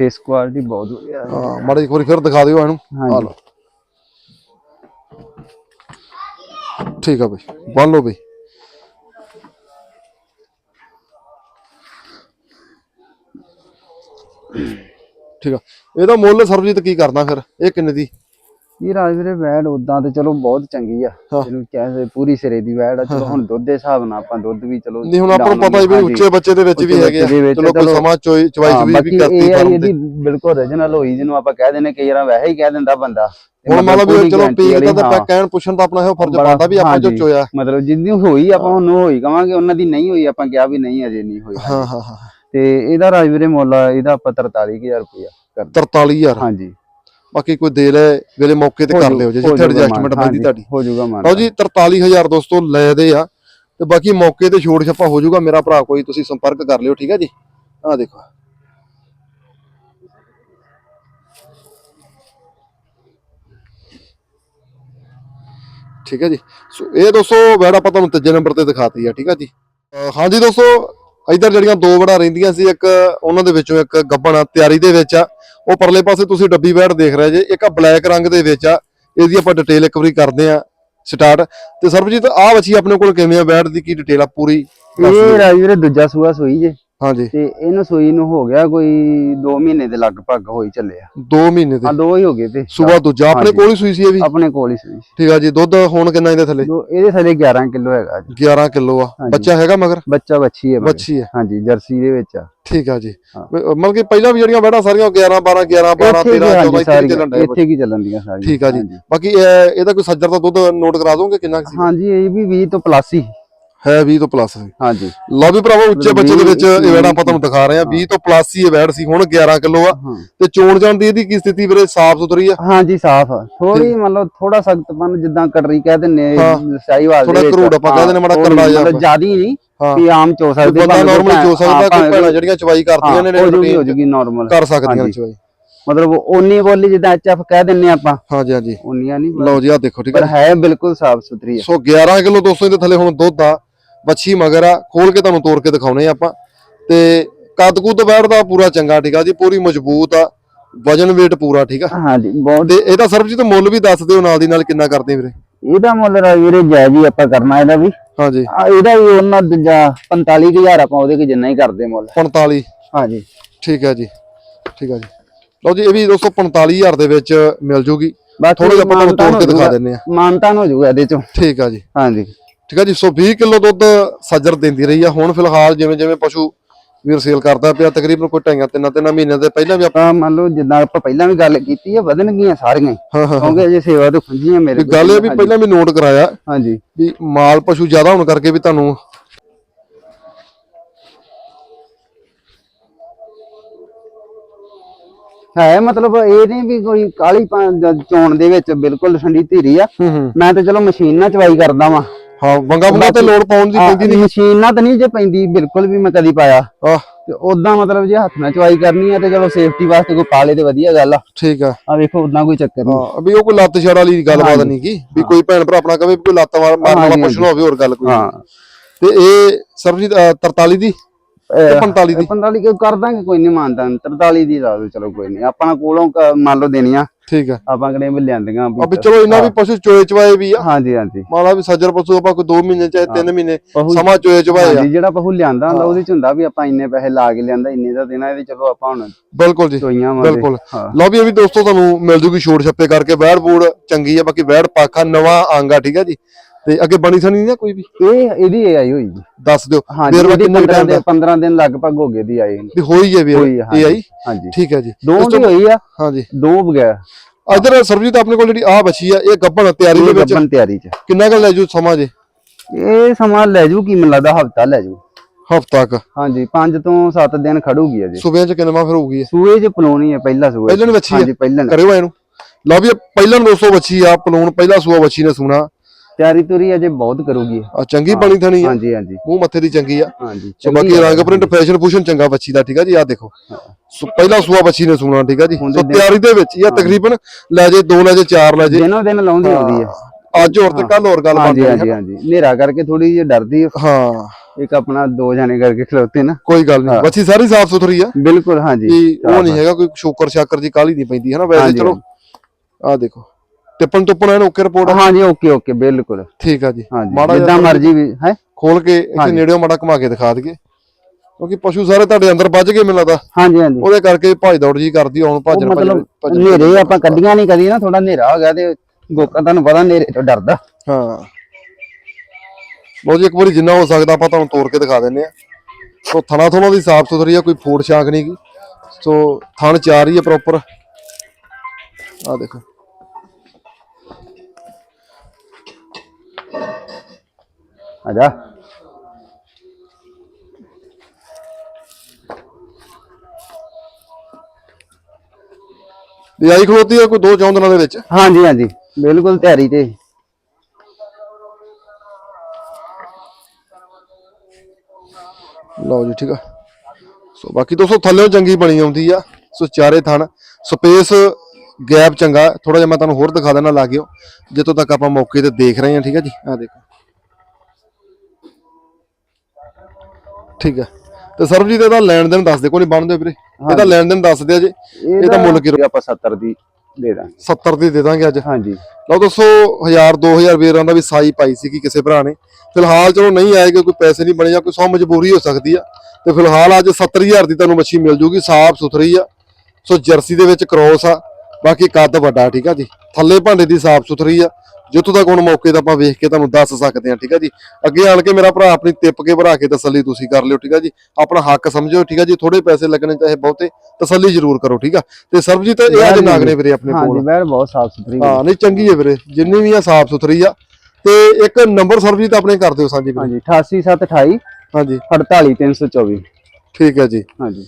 ਫੇਸ ਕੁਆਲਿਟੀ ਬਹੁਤ ਵਧੀਆ ਹੈ। ਹਾਂ ਮਾੜੀ ਇੱਕ ਵਾਰੀ ਫਿਰ ਦਿਖਾ ਦਿਓ ਇਹਨੂੰ। ਆ ਹਾਂਜੀ। ਲਓ। ਠੀਕ ਆ ਬਈ ਬੰਨ ਲਓ ਬਈ। ਠੀਕ ਆ। ਇਹਦਾ ਮੁੱਲ ਸਰਬਜੀਤ ਕੀ ਕਰਦਾ ਫਿਰ? ਇਹ ਕਿੰਨੇ ਦੀ? ਇਹ ਰਾਜਵੀਰੇ ਵੈੜ ਉਦਾਂ ਤੇ ਚਲੋ ਬਹੁਤ ਚੰਗੀ ਆ। ਹਾਂ। ਇਹਨੂੰ ਕਹਿੰਦੇ ਪੂਰੀ ਸਿਰੇ ਦੀ ਵੈੜ ਆ। ਚਲੋ ਹੁਣ ਦੁੱਧ ਦੇ ਹਿਸਾਬ ਨਾਲ ਆਪਾਂ ਦੁੱਧ ਵੀ ਚਲੋ ਨਹੀਂ ਹੁਣ ਆਪਾਂ ਨੂੰ ਪਤਾ ਹੀ ਵੀ। ਉੱਚੇ ਬੱਚੇ ਦੇ ਵਿੱਚ ਵੀ ਹੈਗੇ ਆ। ਬੱਚੇ ਦੇ ਵਿੱਚ ਚਲੋ ਕੋਈ ਚਲੋ- ਸਮਾਂ ਚੋਈ ਚਵਾਈ ਬਾਕੀ ਵੀ ਕਰਤੀ ਫਾਰਮ ਇਹਦੀ ਬਿਲਕੁਲ origignal ਹੋਈ ਜਿਹਨੂੰ ਆਪਾਂ ਕਹਿ ਦਿੰਨੇ ਕਈ ਵਾਰ ਵੈਸੇ ਹੀ ਕਹਿ ਦਿੰਦਾ ਬੰਦਾ। ਤੇ ਹੁਣ ਮਤਲਬ ਮਤਲਬ ਵੀ ਪੂਰੀ ਚਲੋ guarantee ਪੀਕ ਦਾ ਤਾਂ ਹਾਂ। ਕਹਿਣ ਪੁੱਛਣ ਦਾ ਆਪਣਾ ਇਹ ਫਰਜ਼ ਬੜਾ- ਬਣਦਾ ਵੀ ਆਪਾਂ ਜੋ ਹਾਂਜੀ। ਚੋਇਆ। ਮਤਲਬ ਜਿੰਨੀ ਹੋਈ ਆਪਾਂ ਉਹਨੂੰ ਹੋਈ ਕਵਾਂਗੇ ਉਹਨਾਂ ਦੀ ਨਹੀਂ ਹੋਈ ਆਪਾਂ ਕਿਹਾ ਵੀ ਨਹੀਂ ਅਜੇ ਨਹੀਂ ਹੋਈ। ਹਾਂ ਹਾਂ ਹਾਂ। ਤੇ ਇਹਦਾ ਰਾਜਵੀਰੇ ਮੁੱਲ ਆ, ਇਹਦਾ ਆਪਾਂ 43000 ਰੁਪਇਆ ਕਰਦੇ 43000 ਹਾਂਜੀ। ਬਾਕੀ ਕੋਈ ਦੇ ਲੈ ਵੇਲੇ ਮੌਕੇ ਤੇ ਕਰ ਲਿਓ ਜੇ ਜਿੱਥੇ ਐਡਜਸਟਮੈਂਟ ਹਾਂਜੀ, ਤੁਹਾਡੀ। ਹੋ ਜਾਊਗਾ ਮਾਨ ਲਓ ਜੀ 43000 ਦੋਸਤੋ ਲੈ ਦੇ ਆ। ਤੇ ਬਾਕੀ ਮੌਕੇ ਤੇ ਛੋੜ ਛੱਪਾ ਹੋ ਜਾਊਗਾ ਮੇਰਾ ਭਰਾ ਕੋਈ ਤੁਸੀਂ ਸੰਪਰਕ ਕਰ ਲਿਓ ਠੀਕ ਹੈ ਜੀ? ਆਹ ਦੇਖੋ। ਠੀਕ ਹੈ ਜੀ। ਸੋ ਇਹ ਦੋਸਤੋ ਵੈੜ ਆਪਾਂ ਤੁਹਾਨੂੰ ਤੀਜੇ ਨੰਬਰ ਤੇ ਦਿਖਾਤੀ ਆ ਠੀਕ ਹੈ ਜੀ। ਹਾਂਜੀ ਦੋਸਤੋ ਇਧਰ ਜਿਹੜੀਆਂ ਦੋ ਵੜਾ ਰਹਿੰਦੀਆਂ ਸੀ ਇੱਕ ਉਹਨਾਂ ਦੇ ਵਿੱਚੋਂ ਇੱਕ ਗੱਬਣ ਆ, ਤਿਆਰੀ ਦੇ ਵਿੱਚ ਆ। ਉਹ ਪਰਲੇ ਪਾਸੇ ਤੁਸੀਂ ਡੱਬੀ ਵੈੜ ਦੇਖ ਰਹੇ ਜੇ ਇੱਕ ਆ ਬਲੈਕ ਰੰਗ ਦੇ ਵਿੱਚ ਆ। ਇਹਦੀ ਆਪਾਂ ਡਿਟੇਲ ਇੱਕ ਵਾਰੀ ਕਰਦੇ ਆ ਸਟਾਰਟ ਤੇ ਸਰਬਜੀਤ ਆਹ ਵੱਛੀ ਆਪਣੇ ਕੋਲ ਕਿਵੇਂ ਆ? ਬੈਠ ਦੀ ਕੀ ਡਿਟੇਲ ਆ ਪੂਰੀ? ਇਹ ਦਿਓ। ਰਾਜਵੀਰੇ ਦੂਜਾ ਸੂਆ ਸੋਈ ਜੇ। ਹਾਂਜੀ। ਤੇ ਇਹਨੂੰ ਸੂਈ ਨੂੰ ਹੋ ਗਿਆ ਕੋਈ 2 ਮਹੀਨੇ ਦੇ ਲਗਭਗ ਹੋਈ ਚੱਲੇ ਆ। 2 ਮਹੀਨੇ ਦੇ? ਹਾਂ ਦੋ ਹੀ ਹੋ ਗਏ ਤੇ। ਸੂਬਾ ਦੂਜਾ ਆਪਣੇ। ਕੋਲ ਹੀ ਸੂਈ ਸੀ ਇਹ ਵੀ? ਆਪਣੇ ਕੋਲ ਹੀ ਸੂਈ ਠੀਕ ਆ ਜੀ ਦੁੱਧ ਹੁਣ ਕਿੰਨਾ ਇਹਦੇ ਥੱਲੇ? ਇਹਦੇ ਥੱਲੇ 11 ਕਿਲੋ ਹੈਗਾ ਜੀ। 11 ਕਿਲੋ ਆ। ਬੱਚਾ ਹੈਗਾ ਮਗਰ? ਬੱਚਾ ਬੱਚੀ ਹੈ। ਬੱਚੀ ਹੈ। ਹਾਂਜੀ ਜਰਸੀ ਦੇ ਵਿੱਚ ਆ। ਠੀਕ ਆ ਜੀ। ਮਤਲਬ ਕਿ ਪਹਿਲਾਂ ਵੀ ਜਿਹੜੀਆਂ ਬੈਠਾ ਸਾਰੀਆਂ 11 12 11 12 ਇੱਥੇ 13 ਹੀ 14 ਹਾਂਜੀ ਇੱਥੇ ਚੱਲਣ ਡਿਆ ਇੱਥੇ ਕੀ ਚੱਲਣ ਦੀਆਂ ਸਾਰੀਆਂ। ਠੀਕ ਆ ਜੀ। ਬਾਕੀ ਇਹ- ਇਹਦਾ ਕੋਈ ਸੱਜਰ ਦਾ ਦੁੱਧ ਨੋਟ ਕਰਾ ਦੋਗੇ ਕਿੰਨਾ ਹਾਂਜੀ ਇਹ ਵੀ 20 ਤੋਂ ਪਲੱਸ ਹੀ। ਹੈ 20 ਤੋਂ ਪਲੱਸ ਸੀ। ਹਾਂਜੀ। ਲਓ ਵੀ ਭਰਾਵੋ ਉੱਚੇ ਬੱਚੇ ਦੇ ਵਿੱਚ ਇਹ ਵੈੜ ਆਪਾਂ ਤੁਹਾਨੂੰ ਦਿਖਾ ਰਹੇ ਆ 20 ਤੋਂ ਪਲੱਸ ਹੀ ਇਹ ਵੈੜ ਸੀ ਹੁਣ 11 ਕਿਲੋ ਆ। ਹਾਂ। ਤੇ ਚੋਣ ਜਾਣ ਦੀ ਇਹਦੀ ਕੀ ਸਥਿਤੀ ਵੀਰੇ? ਸਾਫ਼ ਸੁਥਰੀ ਆ? ਹਾਂਜੀ ਸਾਫ਼ ਥੋੜੀ ਮਤਲਬ ਥੋੜਾ ਸਖਤਪਨ ਜਿੱਦਾਂ ਕਟਰੀ ਕਹਿ ਦਿੰਨੇ ਹਾਂ। ਸਾਈਵਾਲ ਥੋੜਾ ਕਰੂੜ ਆਪਾਂ ਕਹਿ ਦਿੰਦੇ ਮਾੜਾ ਕਰੜਾ ਜਿਹਾ। ਮਤਲਬ ਜਿਆਦੀ ਨਹੀਂ ਹਾਂ। ਵੀ ਆਮ ਚੋ ਸਕਦੇ ਬੰਦਾ ਨਾਰਮਲ ਚੋ ਸਕਦਾ ਹਾਂ, ਕੋਈ ਭੈਣਾਂ ਜਿਹੜੀਆਂ ਚਵਾਈ ਕਰਦੀਆਂ ਨੇ ਹਾਂ, ਹੋ ਜੂਗੀ ਹੋ ਨਾਰਮਲ ਕਰ ਸਕਦੀਆਂ ਨੇ। ਚਵਾਈ। ਮਤਲਬ ਓਨੀ ਬੋਲੀ ਜਿੱਦਾਂ ਐਚਐਫ ਕਹਿ ਦਿੰਨੇ ਆਪਾਂ। ਹਾਂਜੀ ਹਾਂਜੀ। ਉਨੀਆਂ ਨਹੀਂ ਲਓ ਜੀ ਆ ਦੇਖੋ ਠੀਕ ਪਰ ਹੈ ਹੈ ਬਿਲਕੁਲ ਸਾਫ਼ ਸੁਥਰੀ ਹੈ ਸੋ 11 ਕਿਲੋ ਦੋਸਤੋ ਇਹਦੇ ਥੱਲੇ ਹੁਣ ਦੁੱਧ ਆ। ਵੱਛੀ ਮਗਰ ਆ ਖੋਲ ਕੇ ਤੁਹਾਨੂੰ ਤੋੜ ਕੇ ਦਿਖਾਉਣੇ ਆ ਆਪਾਂ। ਤੇ ਕੱਦ ਕੁੱਦ ਬੈਠਦਾ ਪੂਰਾ ਚੰਗਾ ਠੀਕ ਆ ਜੀ? ਪੂਰੀ ਮਜ਼ਬੂਤ ਆ ਵਜਨ weight ਪੂਰਾ ਠੀਕ ਆ? ਹਾਂਜੀ ਬਹੁਤ ਤੇ ਇਹਦਾ ਸਰਬਜੀਤ ਮੁੱਲ ਵੀ ਦੱਸ ਦਿਓ ਨਾਲ ਦੀ ਨਾਲ ਕਿੰਨਾ ਕਰਦੇ ਵੀਰੇ? ਇਹਦਾ ਮੁੱਲ ਰਾਜਵੀਰੇ ਜਾਇਜ਼ ਹੀ ਆਪਾਂ ਕਰਨਾ ਇਹਦਾ ਵੀ। ਹਾਂਜੀ। ਆ, ਇਹਦਾ ਵੀ ਉਹਨਾਂ ਦੂਜਾ 45000 ਆਪਾਂ ਉਹਦੇ ਕਿ ਜਿੰਨਾ ਹੀ ਕਰਦੇ ਮੁੱਲ। 45 ਹਾਂਜੀ। ਠੀਕ ਹੈ ਜੀ ਠੀਕ ਹੈ ਜੀ। ਲਓ ਜੀ ਇਹ ਵੀ ਦੋਸਤੋ 45000 ਦੇ ਵਿੱਚ ਮਿਲ ਜੂਗੀ। ਬਾਕੀ ਥੋੜਾ ਜਿਹਾ ਆਪਾਂ ਤੁਹਾਨੂੰ ਮਾਨਤਾਨ ਤੋੜ ਕੇ ਹੋ ਦਿਖਾ ਜਾਊਗਾ। ਦਿੰਨੇ ਆ। ਮਾਨਤਾਨ ਹੋ ਜਾਊਗਾ ਇਹਦੇ ਚੋਂ। ਠੀਕ ਆ ਜੀ। ਹਾਂਜੀ। ਠੀਕ ਆ ਜੀ ਸੋ 20 ਕਿਲੋ ਦੁੱਧ ਸੱਜਰ ਦਿੰਦੀ ਰਹੀ ਆ। ਹੁਣ ਫਿਲਹਾਲ ਜਿਵੇਂ ਜਿਵੇਂ ਪਸ਼ੂ ਵੀਰ ਸੇਲ ਕਰਦਾ ਪਿਆ ਤਕਰੀਬਨ ਕੋਈ ਢਾਈਆਂ ਤਿੰਨਾਂ ਤਿੰਨਾਂ ਮਹੀਨਿਆਂ ਦੇ ਪਹਿਲਾਂ ਵੀ ਆਪਾਂ ਮੰਨ ਲਓ ਜਿੱਦਾਂ ਆਪਾਂ ਪਹਿਲਾਂ ਵੀ ਗੱਲ ਕੀਤੀ ਹੈ ਵਧਣਗੀਆਂ ਸਾਰੀਆਂ ਹੀ। ਹਾਂ ਹਾਂ ਕਿਉਂਕਿ ਅਜੇ ਸੇਵਾ ਤੋਂ ਖੁੰਝੀਆਂ ਮੇਰੇ ਗੱਲ ਇਹ ਵੀ ਪਹਿਲਾਂ ਵੀ ਨੋਟ ਕਰਾਇਆ ਹਾਂਜੀ। ਵੀ ਮਾਲ ਪਸ਼ੂ ਜ਼ਿਆਦਾ ਹੋਣ ਕਰਕੇ ਵੀ ਤੁਹਾਨੂੰ ਹੈ ਮਤਲਬ ਇਹ ਨਹੀਂ ਵੀ ਕੋਈ ਕਾਲੀ ਚੋਣ ਦੇ ਵਿੱਚ ਬਿਲਕੁਲ ਠੰਡੀ ਧੀਰੀ ਆ। ਹੂੰ ਹੂੰ। ਮੈਂ ਤਾਂ ਚਲੋ ਮਸ਼ੀਨ ਨਾਲ ਚਵਾਈ ਕਰਦਾ ਵਾਂ। ਹਾਂ ਵੰਗਾ ਵੰਗਾ ਤੇ ਲੋਡ ਪਾਉਣ ਦੀ ਪੈਂਦੀ ਨਹੀਂ ਮਸ਼ੀਨ ਨਾਲ ਤਾਂ ਨਹੀਂ ਜੇ ਪੈਂਦੀ ਬਿਲਕੁਲ ਵੀ ਮੈਂ ਕਦੀ ਪਾਇਆ। ਆਹ। ਤੇ ਉਦਾਂ ਮਤਲਬ ਜੇ ਹੱਥ ਨਾਲ ਚਵਾਈ ਕਰਨੀ ਆ ਤੇ ਚਲੋ ਸੇਫਟੀ ਵਾਸਤੇ ਕੋਈ ਪਾਲੇ ਤੇ ਵਧੀਆ ਗੱਲ ਆ। ਠੀਕ ਆ। ਆ ਵੇਖੋ ਉਦਾਂ ਕੋਈ ਚੱਕਰ ਨਹੀਂ ਹਾਂ ਵੀ ਉਹ ਕੋਈ ਲੱਤ ਛੜ ਵਾਲੀ ਗੱਲਬਾਤ ਨਹੀਂ ਕੀ ਵੀ ਕੋਈ ਭੈਣ ਭਰਾ ਆਪਣਾ ਕਵੇ ਵੀ ਕੋਈ ਲੱਤ ਮਾਰ- ਮਾਰਨ ਵਾਲਾ ਹਾਂਜੀ, ਪੁੱਛਣਾ ਹੋਵੇ ਹੋਰ ਗੱਲ ਕੋਈ ਹਾਂ। ਤੇ ਇਹ ਸਰਬਜੀਤ ਅਹ, 43 ਦੀ? ਤੇ 45 ਦੀ। 45 ਕਿਉਂ ਕਰ ਦਾਂਗੇ? ਕੋਈ ਨਹੀਂ ਮੰਨਦਾ। 43 ਦੀ ਲਾ ਦਿਓ ਚਲੋ ਕੋਈ ਨਹੀਂ ਆਪਣਾ ਕੋਲੋਂ ਕ- ਮੰਨ ਲਓ ਦੇਣੀਆਂ ਠੀਕ ਆ। ਆਪਾਂ ਕਿਹੜੇ ਵੀ ਲਿਆਂਦੀਆਂ ਵੀ ਆ ਵੀ ਚਲੋ ਇਹਨਾਂ ਵੀ ਪਸ਼ੂ ਚੋਏ ਚਵਾਏ ਵੀ ਆ। ਹਾਂਜੀ ਹਾਂਜੀ। ਮਾਲਾ ਵੀ ਸੱਜਰ ਪਸ਼ੂ ਆਪਾਂ ਕੋਈ 2 ਮਹੀਨੇ ਚਾਹੇ 3 ਮਹੀਨੇ ਪਹੂ ਸਮਾਂ ਚੋਏ ਚਵਾਏ ਆ। ਹਾਂਜੀ ਜਿਹੜਾ ਪਹੂ ਲਿਆਂਦਾ ਹੁੰਦਾ ਉਹਦੇ ਚ ਹੁੰਦਾ ਵੀ ਆਪਾਂ ਇੰਨੇ ਪੈਸੇ ਲਾ ਕੇ ਲਿਆਂਦਾ ਇੰਨੇ ਦਾ ਦੇਣਾ ਇਹਦੇ ਚਲੋ ਆਪਾਂ ਹੁਣ ਬਿਲਕੁਲ ਜੀ ਚੋਈਆਂ ਵਾਂ ਬਿਲਕੁਲ। ਹਾਂ। ਲਓ ਵੀ ਇਹ ਵੀ ਦੋਸਤੋ ਤੁਹਾਨੂੰ ਮਿਲ ਜੂਗੀ ਛੋੜ ਛੱਪੇ ਕਰਕੇ। ਵੈੜ ਬੂੜ ਚੰਗੀ ਆ ਬਾਕੀ ਵੈੜ ਪਾਖਾ ਨਵਾਂ ਆਂਗਾ ਠੀਕ ਆ ਜੀ। ਤੇ ਅੱਗੇ ਬਣੀ ਸਣੀ ਨਹੀਂ ਨਾ ਕੋਈ ਵੀ? ਇਹ ਇਹਦੀ ਇਹ ਆਈ ਹੋਈ ਜੀ। ਦੱਸ ਦਿਓ। ਹਾਂਜੀ ਇਹਦੀ ਕਿੰਨੇ 15 ਟਾਈਮ ਦਿਨ ਦਾ 15 ਦਿਨ ਲਗਭਗ ਹੋ ਗਏ ਦੀ ਆਈ। ਵੀ ਹੋਈ ਹੈ ਆ, ਇਹ ਆਈ ਹਾਂਜੀ ਠੀਕ ਹੈ ਜੀ। ਦੋ ਦੀ ਹੋਈ ਆ। ਹਾਂਜੀ। ਦੋ ਬਗੈਰ। ਇਧਰ ਸਰਬਜੀਤ ਆਪਣੇ ਕੋਲ ਜਿਹੜੀ ਆ ਬੱਚੀ ਆ ਇਹ ਗੱਭਣ ਤਿਆਰੀ ਦੇ ਵਿੱਚ? ਤਿਆਰੀ ਚ। ਕਿੰਨਾ ਕੁ ਲੈ ਜੂ ਸਮਾਂ ਜੇ? ਇਹ ਸਮਾਂ ਲੈ ਜੂ ਕੀ ਮੈਨੂੰ ਲੱਗਦਾ ਹਫਤਾ ਲੈ ਜੂ। ਹਫਤਾ ਕ। ਹਾਂਜੀ 5 ਤੋਂ 7 ਦਿਨ ਖੜੂਗੀ ਅਜੇ। ਸੂਬਿਆਂ ਚ ਕਿੰਨਾ ਫਿਰ ਹੋਊਗੀ? ਸੂਏ ਚ ਪਲੋਣੀ ਹੈ ਪਹਿਲਾ ਸੂਏ ਪਹਿਲਾਂ ਆ? ਹਾਂਜੀ ਪਹਿਲਾਂ। ਕਰਿਓ ਇਹਨੂੰ। ਲਓ ਵੀ ਪਹਿਲਾਂ 200 ਬੱਚੀ ਆ ਪਲੂਣ ਪਹਿਲਾ ਸੂਆ ਬੱਚੀ ਨੇ ਸੁਣਾ। ਤਿਆਰੀ ਤੁਰੀ ਅਜੇ ਬਹੁਤ ਕਰੂਗੀ। ਆ ਚੰਗੀ ਬਣੀ ਥਣੀ ਆ? ਹਾਂਜੀ ਹਾਂਜੀ। ਮੂੰਹ ਮੱਥੇ ਦੀ ਚੰਗੀ ਆ? ਹਾਂਜੀ ਸੋ ਬਾਕੀ ਰੰਗ ਪ੍ਰਿੰਟ ਫੈਸ਼ਨ ਫੂਸ਼ਨ ਚੰਗਾ ਬੱਚੀ ਦਾ ਠੀਕ ਆ ਜੀ? ਆ ਦੇਖੋ। ਸੋ ਪਹਿਲਾ ਸੂਆ ਬੱਚੀ ਨੇ ਸੁਣਾ ਠੀਕ ਆ ਜੀ? ਸੋ ਦੇ- ਤਿਆਰੀ ਦੇ ਵਿੱਚ ਹੀ ਆ ਤਕਰੀਬਨ ਲੈ ਜੇ 2 ਲੈ ਜੇ 4 ਲੈ ਜੇ। ਦਿਨੋਂ ਦਿਨ ਲਾਉਂਦੀ ਆਉਂਦੀ ਹੈ। ਅੱਜ ਹੋਰ ਤੇ ਕੱਲ ਹੋਰ ਗੱਲ ਹਾਂਜੀ ਬਣਦੀ ਹਾਂਜੀ ਹੈ ਹਾਂਜੀ। ਹਨੇਰਾ ਕਰਕੇ ਥੋੜੀ ਜਿਹੀ ਡਰਦੀ ਹੈ ਹਾਂ। ਇੱਕ ਆਪਣਾ ਦੋ ਜਾਣੇ ਕਰਕੇ ਖਲੋਤੇ ਨਾ। ਕੋਈ ਗੱਲ ਨਹੀਂ। ਬੱਚੀ ਸਾਰੀ ਸਾਫ਼ ਸੁਥਰੀ ਆ? ਬਿਲਕੁਲ ਹਾਂਜੀ। ਉਹ ਨਹੀਂ ਹੈਗਾ ਕੋਈ ਸ਼ੋਕਰ ਸ਼ਾਕਰ ਜੀ ਕਾਲੀ ਨਹੀਂ ਪੈਂਦੀ ਹੈ ਨਾ ਵੈਸੇ ਹਾਂਜੀ, ਚਲੋ। ਆ ਦੇਖੋ। ਟਿੱਪਣ ਟੁੱਪਣ ਐਨ ਓਕੇ ਰਿਪੋਰਟ ਹਾਂਜੀ ਓਕੇ ਓਕੇ ਬਿਲਕੁਲ। ਠੀਕ ਆ ਜੀ। ਹਾਂਜੀ ਜਿੱਦਾਂ ਮਰਜ਼ੀ ਵੀ ਹੈ? ਖੋਲ ਕੇ ਇੱਥੇ ਨੇੜਿਓਂ ਮਾੜਾ ਘੁਮਾ ਕੇ ਦਿਖਾ ਦਈਏ। ਕਿਉਂਕਿ ਪਸ਼ੂ ਸਾਰੇ ਤੁਹਾਡੇ ਅੰਦਰ ਵੱਜ ਗਏ ਮੈਨੂੰ ਲੱਗਦਾ। ਹਾਂਜੀ ਹਾਂਜੀ। ਉਹਦੇ ਕਰਕੇ ਭੱਜ ਦੌੜ ਜੀ ਕਰਦੀ ਹੁਣ ਮਤਲਬ ਭੱਜਣ ਹਨੇਰੇ ਆਪਾਂ ਕੱਢੀਆਂ ਨਹੀਂ ਕਦੀ ਨਾ ਥੋੜਾ ਹਨੇਰਾ ਹੋ ਗਿਆ ਤੇ ਗੋਕਾ ਤੁਹਾਨੂੰ ਪਤਾ ਹਨੇਰੇ ਤੋਂ ਡਰਦਾ। ਹਾਂ। ਲੋ ਜੀ ਇੱਕ ਵਾਰੀ ਜਿੰਨਾ ਹੋ ਸਕਦਾ ਆਪਾਂ ਤੁਹਾਨੂੰ ਤੋੜ ਕੇ ਦਿਖਾ ਦਿੰਨੇ ਆ ਸੋ ਥਣਾ ਥੋਣਾ ਦੀ ਸਾਫ਼ ਸੁਥਰੀ ਆ ਕੋਈ ਫੋੜ ਛਾਕ ਨਹੀਂ ਸੋ ਥਣ ਚਾਰ ਹੀ ਆ ਪ੍ਰੋਪਰ ਆ ਦੇਖੋ। ਆਜਾ ਵੀ ਆਈ ਖਲੋਤੀ ਆ ਕੋਈ ਦੋ ਚੌਂ ਦਿਨਾਂ ਦੇ ਵਿੱਚ ਹਾਂਜੀ ਹਾਂਜੀ ਬਿਲਕੁਲ ਤਿਆਰੀ ਤੇ ਲਓ ਜੀ ਠੀਕ ਆ ਸੋ ਬਾਕੀ ਦੋਸਤੋ ਥੱਲੇੋਂ ਚੰਗੀ ਬਣੀ ਆਉਂਦੀ ਆ ਸੋ ਚਾਰੇ ਥਣ ਸਪੇਸ ਗੈਪ ਚੰਗਾ ਥੋੜਾ ਜਿਹਾ ਮੈਂ ਤੁਹਾਨੂੰ ਹੋਰ ਦਿਖਾ ਦੇਣਾ ਲਾਗਿਓ ਜਿੱਥੋਂ ਤੱਕ ਆਪਾਂ ਮੌਕੇ ਤੇ ਦੇਖ ਰਹੇ ਹਾਂ ਠੀਕ ਆ ਜੀ ਆ ਦੇਖੋ ਠੀਕ ਆ ਤੇ ਸਰਬਜੀਤ ਇਹਦਾ ਲੈਣ ਦੇਣ ਦੱਸ ਦੇ ਕੋਈ ਨਹੀਂ ਬਣਦੇ ਵੀਰੇ। ਇਹਦਾ ਲੈਣ ਦੇਣ ਦੱਸ ਦਿਆ ਜੇ। ਇਹਦਾ ਮੁੱਲ ਕੀ ਆਪਾਂ 70 ਦੀ ਦੇ ਦਾਂਗੇ। 70 ਦੀ ਦੇ ਦਾਂਗੇ ਅੱਜ। ਹਾਂਜੀ। ਲਓ ਦੋਸਤੋ 1000 2000 ਵੀਰਾਂ ਦਾ ਵੀ ਸਾਈ ਪਾਈ ਸੀ ਕਿਸੇ ਭਰਾ ਨੇ। ਫਿਲਹਾਲ ਚਲੋ ਨਹੀਂ ਆਏਗਾ ਕੋਈ ਪੈਸੇ ਨਹੀਂ ਬਣੇ ਜਾਂ ਕੋਈ ਸੌ ਮਜਬੂਰੀ ਹੋ ਸਕਦੀ ਆ। ਤੇ ਫਿਲਹਾਲ ਅੱਜ 70000 ਦੀ ਤੁਹਾਨੂੰ ਮੱਛੀ ਮਿਲ ਜੂਗੀ ਸਾਫ਼ ਸੁਥਰੀ ਆ। ਸੋ ਜਰਸੀ ਦੇ ਵਿੱਚ ਕ੍ਰੋਸ ਆ। ਬਾਕੀ ਕੱਦ ਵੱਡਾ ਠੀਕ ਆ ਜੀ। ਥੱਲੇ ਭਾਂਡੇ ਦੀ ਸਾਫ਼ ਸੁਥਰੀ ਆ। ਜਿੱਥੋਂ ਤੱਕ ਹੁਣ ਮੌਕੇ ਤੇ ਆਪਾਂ ਵੇਖ ਕੇ ਤੁਹਾਨੂੰ ਦੱਸ ਸਕਦੇ ਆ ਠੀਕ ਆ ਜੀ? ਅੱਗੇ ਆਣ ਕੇ ਮੇਰਾ ਭਰਾ ਆਪਣੀ ਟਿੱਪ ਕੇ ਭਰਾ ਕੇ ਤਸੱਲੀ ਤੁਸੀਂ ਕਰ ਲਿਓ ਠੀਕ ਆ ਜੀ? ਆਪਣਾ ਹੱਕ ਸਮਝੋ ਠੀਕ ਆ ਜੀ? ਥੋੜੇ ਪੈਸੇ ਲੱਗਣੇ ਚਾਹੇ ਬਹੁਤੇ ਤਸੱਲੀ ਜ਼ਰੂਰ ਕਰੋ ਠੀਕ ਆ? ਤੇ ਸਰਬਜੀਤ ਇਹ ਅੱਜ ਨਾਗਨੇ ਵੀਰੇ ਆਪਣੇ ਕੋਲ। ਹਾਂਜੀ ਬੈਰ ਬਹੁਤ ਸਾਫ਼ ਸੁਥਰੀ ਹਾਂ। ਨਹੀਂ ਚੰਗੀ ਹੈ ਵੀਰੇ ਜਿੰਨੀ ਵੀ ਆ ਸਾਫ਼ ਸੁਥਰੀ ਆ। ਤੇ ਇੱਕ ਨੰਬਰ ਸਰਵਿਸ ਤਾਂ ਆਪਣੇ ਕਰ ਦਿਓ ਸਾਂਝੀ ਵੀਰੇ। ਹਾਂਜੀ 88728 ਹਾਂਜੀ। 48324 ਠੀਕ ਹੈ ਜੀ। ਹਾਂਜੀ।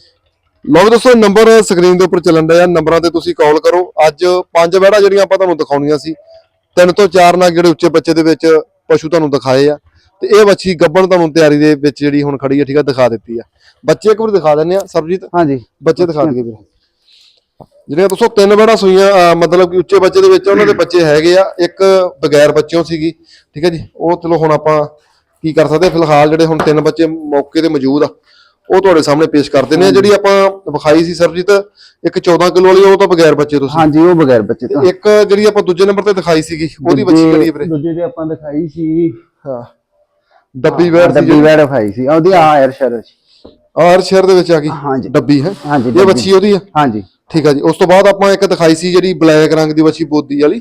ਲਓ ਦੋਸਤੋ ਨੰਬਰ ਸਕਰੀਨ ਦੇ ਉੱਪਰ ਚੱਲਣ ਡਿਆ ਨੰਬਰਾਂ ਤੇ ਤੁਸੀਂ ਕਾਲ ਕਰੋ। ਅੱਜ ਪੰਜ ਵਹਿੜਾ ਜਿਹੜੀਆਂ ਆਪਾਂ ਤੁਹਾਨੂੰ ਦਿਖਾਉਣੀਆਂ ਸੀ ਤਿੰਨ ਤੋਂ ਚਾਰ ਨਾਲ ਜਿਹੜੇ ਉੱਚੇ ਬੱਚੇ ਦੇ ਵਿੱਚ ਪਸ਼ੂ ਤੁਹਾਨੂੰ ਦਿਖਾਏ ਆ। ਤੇ ਇਹ ਬੱਚੀ ਗੱਬਣ ਤੁਹਾਨੂੰ ਤਿਆਰੀ ਦੇ ਵਿੱਚ ਜਿਹੜੀ ਹੁਣ ਖੜੀ ਹੈ ਠੀਕ ਆ ਦਿਖਾ ਦਿੱਤੀ ਆ। ਬੱਚੇ ਇੱਕ ਵਾਰ ਦਿਖਾ ਦਿੰਨੇ ਆ ਸਰਬਜੀਤ? ਹਾਂਜੀ। ਬੱਚੇ ਦਿਖਾ ਦਈਏ ਵੀਰੇ ਜਿਹੜੀਆਂ ਦੋਸਤੋ ਤਿੰਨ ਬੜਾ ਸੂਈਆਂ ਮਤਲਬ ਕਿ ਉੱਚੇ ਬੱਚੇ ਦੇ ਵਿੱਚ ਉਹਨਾਂ ਦੇ ਬੱਚੇ ਹੈਗੇ ਆ ਇੱਕ ਬਗੈਰ ਬੱਚਿਆਂ ਸੀਗੀ ਠੀਕ ਹੈ ਜੀ। ਉਹ ਚਲੋ ਹੁਣ ਆਪਾਂ ਕੀ ਕਰ ਸਕਦੇ ਫਿਲਹਾਲ ਜਿਹੜੇ ਹੁਣ ਤਿੰਨ ਬੱਚੇ ਮੌਕੇ ਤੇ ਮੌਜੂਦ ਆ ਉਹ ਤੁਹਾਡੇ ਸਾਹਮਣੇ ਪੇਸ਼ ਕਰ ਆ ਜਿਹੜੀ ਆਪਾਂ ਵਿਖਾਈ ਸੀ ਸਰਬਜੀਤ ਇੱਕ 14 ਕਿਲੋ ਵਾਲੀ ਉਹ ਤਾਂ ਬਗੈਰ ਬੱਚੇ ਤੋਂ ਸੀ ਹਾਂਜੀ ਉਹ ਬਗੈਰ ਬੱਚੇ ਤੋਂ। ਇੱਕ ਜਿਹੜੀ ਆਪਾਂ ਦੂਜੇ ਨੰਬਰ ਤੇ ਦਿਖਾਈ ਸੀਗੀ ਉਹਦੀ ਬੱਚੀ ਕਿਹੜੀ ਵੀਰੇ? ਦੂਜੇ ਤੇ ਆਪਾਂ ਦਿਖਾਈ ਸੀ। ਹਾਂ। ਡੱਬੀ ਵੈੜ ਸੀ ਡੱਬੀ ਵੈੜ ਦਿਖਾਈ ਸੀ। ਉਹਦੀ ਆ ਐਰ ਸ਼ਰ ਆਰ ਸ਼ਹਿਰ ਦੇ ਵਿੱਚ ਆ ਗਈ। ਹਾਂਜੀ। ਡੱਬੀ ਹੈ? ਹਾਂਜੀ ਇਹ। ਬੱਚੀ ਉਹਦੀ ਆ? ਹਾਂਜੀ। ਠੀਕ ਆ ਜੀ। ਉਸ ਤੋਂ ਬਾਅਦ ਆਪਾਂ ਇੱਕ ਦਿਖਾਈ ਸੀ ਜਿਹੜੀ ਬਲੈਕ ਰੰਗ ਦੀ ਬੱਚੀ ਬੋਦੀ ਵਾਲੀ।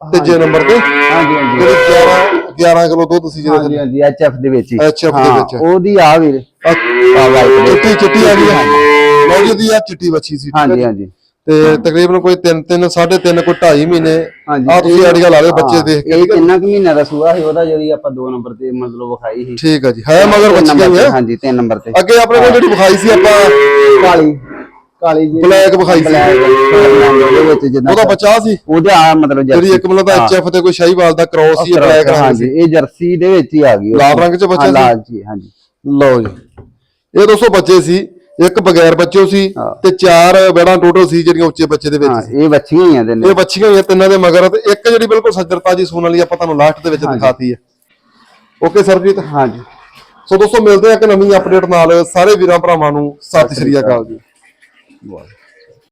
ਤੀਜੇ ਨੰਬਰ ਤੇ। ਹਾਂਜੀ ਹਾਂਜੀ। ਜਿਹੜੀ 11 11 ਕਿਲੋ ਦੁੱਧ ਸੀ ਜਿਹਦੇ ਹਾਂਜੀ ਹਾਂਜੀ ਐਚਐਫ ਦੇ ਵਿੱਚ ਹੀ। HF ਦੇ ਹਾਂ, ਵਿੱਚ। ਉਹਦੀ ਆ ਵੀਰੇ ਚਿੱਟੀ ਚਿੱਟੀ ਆ ਗਈ ਲਓ ਜੀ ਉਹਦੀ ਆ ਚਿੱਟੀ ਬੱਚੀ ਸੀ ਠੀਕ ਆ ਹਾਂਜੀ ਜੀ। ਹਾਂਜੀ। ਤੇ ਤਕਰੀਬਨ ਕੋਈ 3 3 3.5 ਕੋਈ 2.5 ਮਹੀਨੇ ਹਾਂਜੀ। ਆ ਤੁਸੀਂ ਆਈਡੀਆ ਲਾ ਲਿਓ ਬੱਚੇ ਹਾਂ, ਦੇਖ ਕੇ ਇਹ? ਕਿੰਨਾ ਕੁ ਮਹੀਨਾ ਦਾ ਸੂਆ ਸੀ ਉਹਦਾ ਜਿਹੜੀ ਆਪਾਂ ਦੋ ਨੰਬਰ ਤੇ ਮਤਲਬ ਵਿਖਾਈ ਸੀ। ਠੀਕ ਆ ਜੀ। ਹੈ ਮਗਰ ਤਿੰਨ ਬੱਚੀ ਨੰਬਰ ਗਈ ਤੇ, ਹੈ ਹਾਂਜੀ ਤਿੰਨ ਨੰਬਰ ਤੇ। ਅੱਗੇ ਆਪਣੇ ਕੋਲ ਜਿਹੜੀ ਵਿਖਾਈ ਸੀ ਆਪਾਂ ਕਾਲੀ। ਕਾਲੀ ਜੀ Black ਵਿਖਾਈ ਸੀ। ਉਹਦੇ ਵਿੱਚ ਜਿੱਦਾਂ ਉਹਦਾ ਬੱਚਾ ਸੀ। ਉਹਦੇ ਆ ਮਤਲਬ ਜਿਹੜੀ ਇੱਕ ਮਤਲਬ ਐਚਐਫ ਤੇ ਕੋਈ ਸ਼ਾਹੀਵਾਲ ਦਾ ਕ੍ਰੋਸ ਸੀ ਬਲੈਕ ਹਾਂਜੀ ਇਹ ਜਰਸੀ ਦੇ ਵਿੱਚ ਹੀ ਆ ਗਈ। ਲਾਲ ਰੰਗ 'ਚ ਬੱਚਾ ਹਾਂ, ਸੀ? ਲਾਲ ਜੀ ਹਾਂਜੀ। ਲਓ ਜੀ। ਇਹ ਦੋਸਤੋ ਬੱਚੇ ਸੀ। ਇੱਕ ਬਗੈਰ ਬੱਚਿਓ ਸੀ ਹਾਂ। ਤੇ ਚਾਰ ਬੈੜਾਂ ਟੋਟਲ ਸੀ ਜਿਹੜੀਆਂ ਉੱਚੇ ਬੱਚੇ ਦੇ ਵਿੱਚ ਹਾਂ ਇਹ ਬੱਚੀਆਂ ਹੀ ਆ ਦੇ ਇਹ ਬੱਚੀਆਂ ਹੋਈਆਂ ਤਿੰਨਾਂ ਦੇ ਮਗਰ ਤੇ ਇੱਕ ਜਿਹੜੀ ਬਿਲਕੁਲ ਸੱਜਰਤਾ ਜੀ ਸੂਣ ਵਾਲੀ ਆਪਾਂ ਤੁਹਾਨੂੰ ਲਾਸਟ ਦੇ ਵਿੱਚ ਦਿਖਾਤੀ ਹੈ ਓਕੇ ਸਰਜੀਤ ਹਾਂਜੀ। ਸੋ ਦੋਸਤੋ ਮਿਲਦੇ ਆ ਇੱਕ ਨਵੀਂ ਅਪਡੇਟ ਨਾਲ। ਸਾਰੇ ਵੀਰਾਂ ਭਰਾਵਾਂ ਨੂੰ ਸਤਿ ਸ਼੍ਰੀ ਅਕਾਲ ਜੀ। Bora.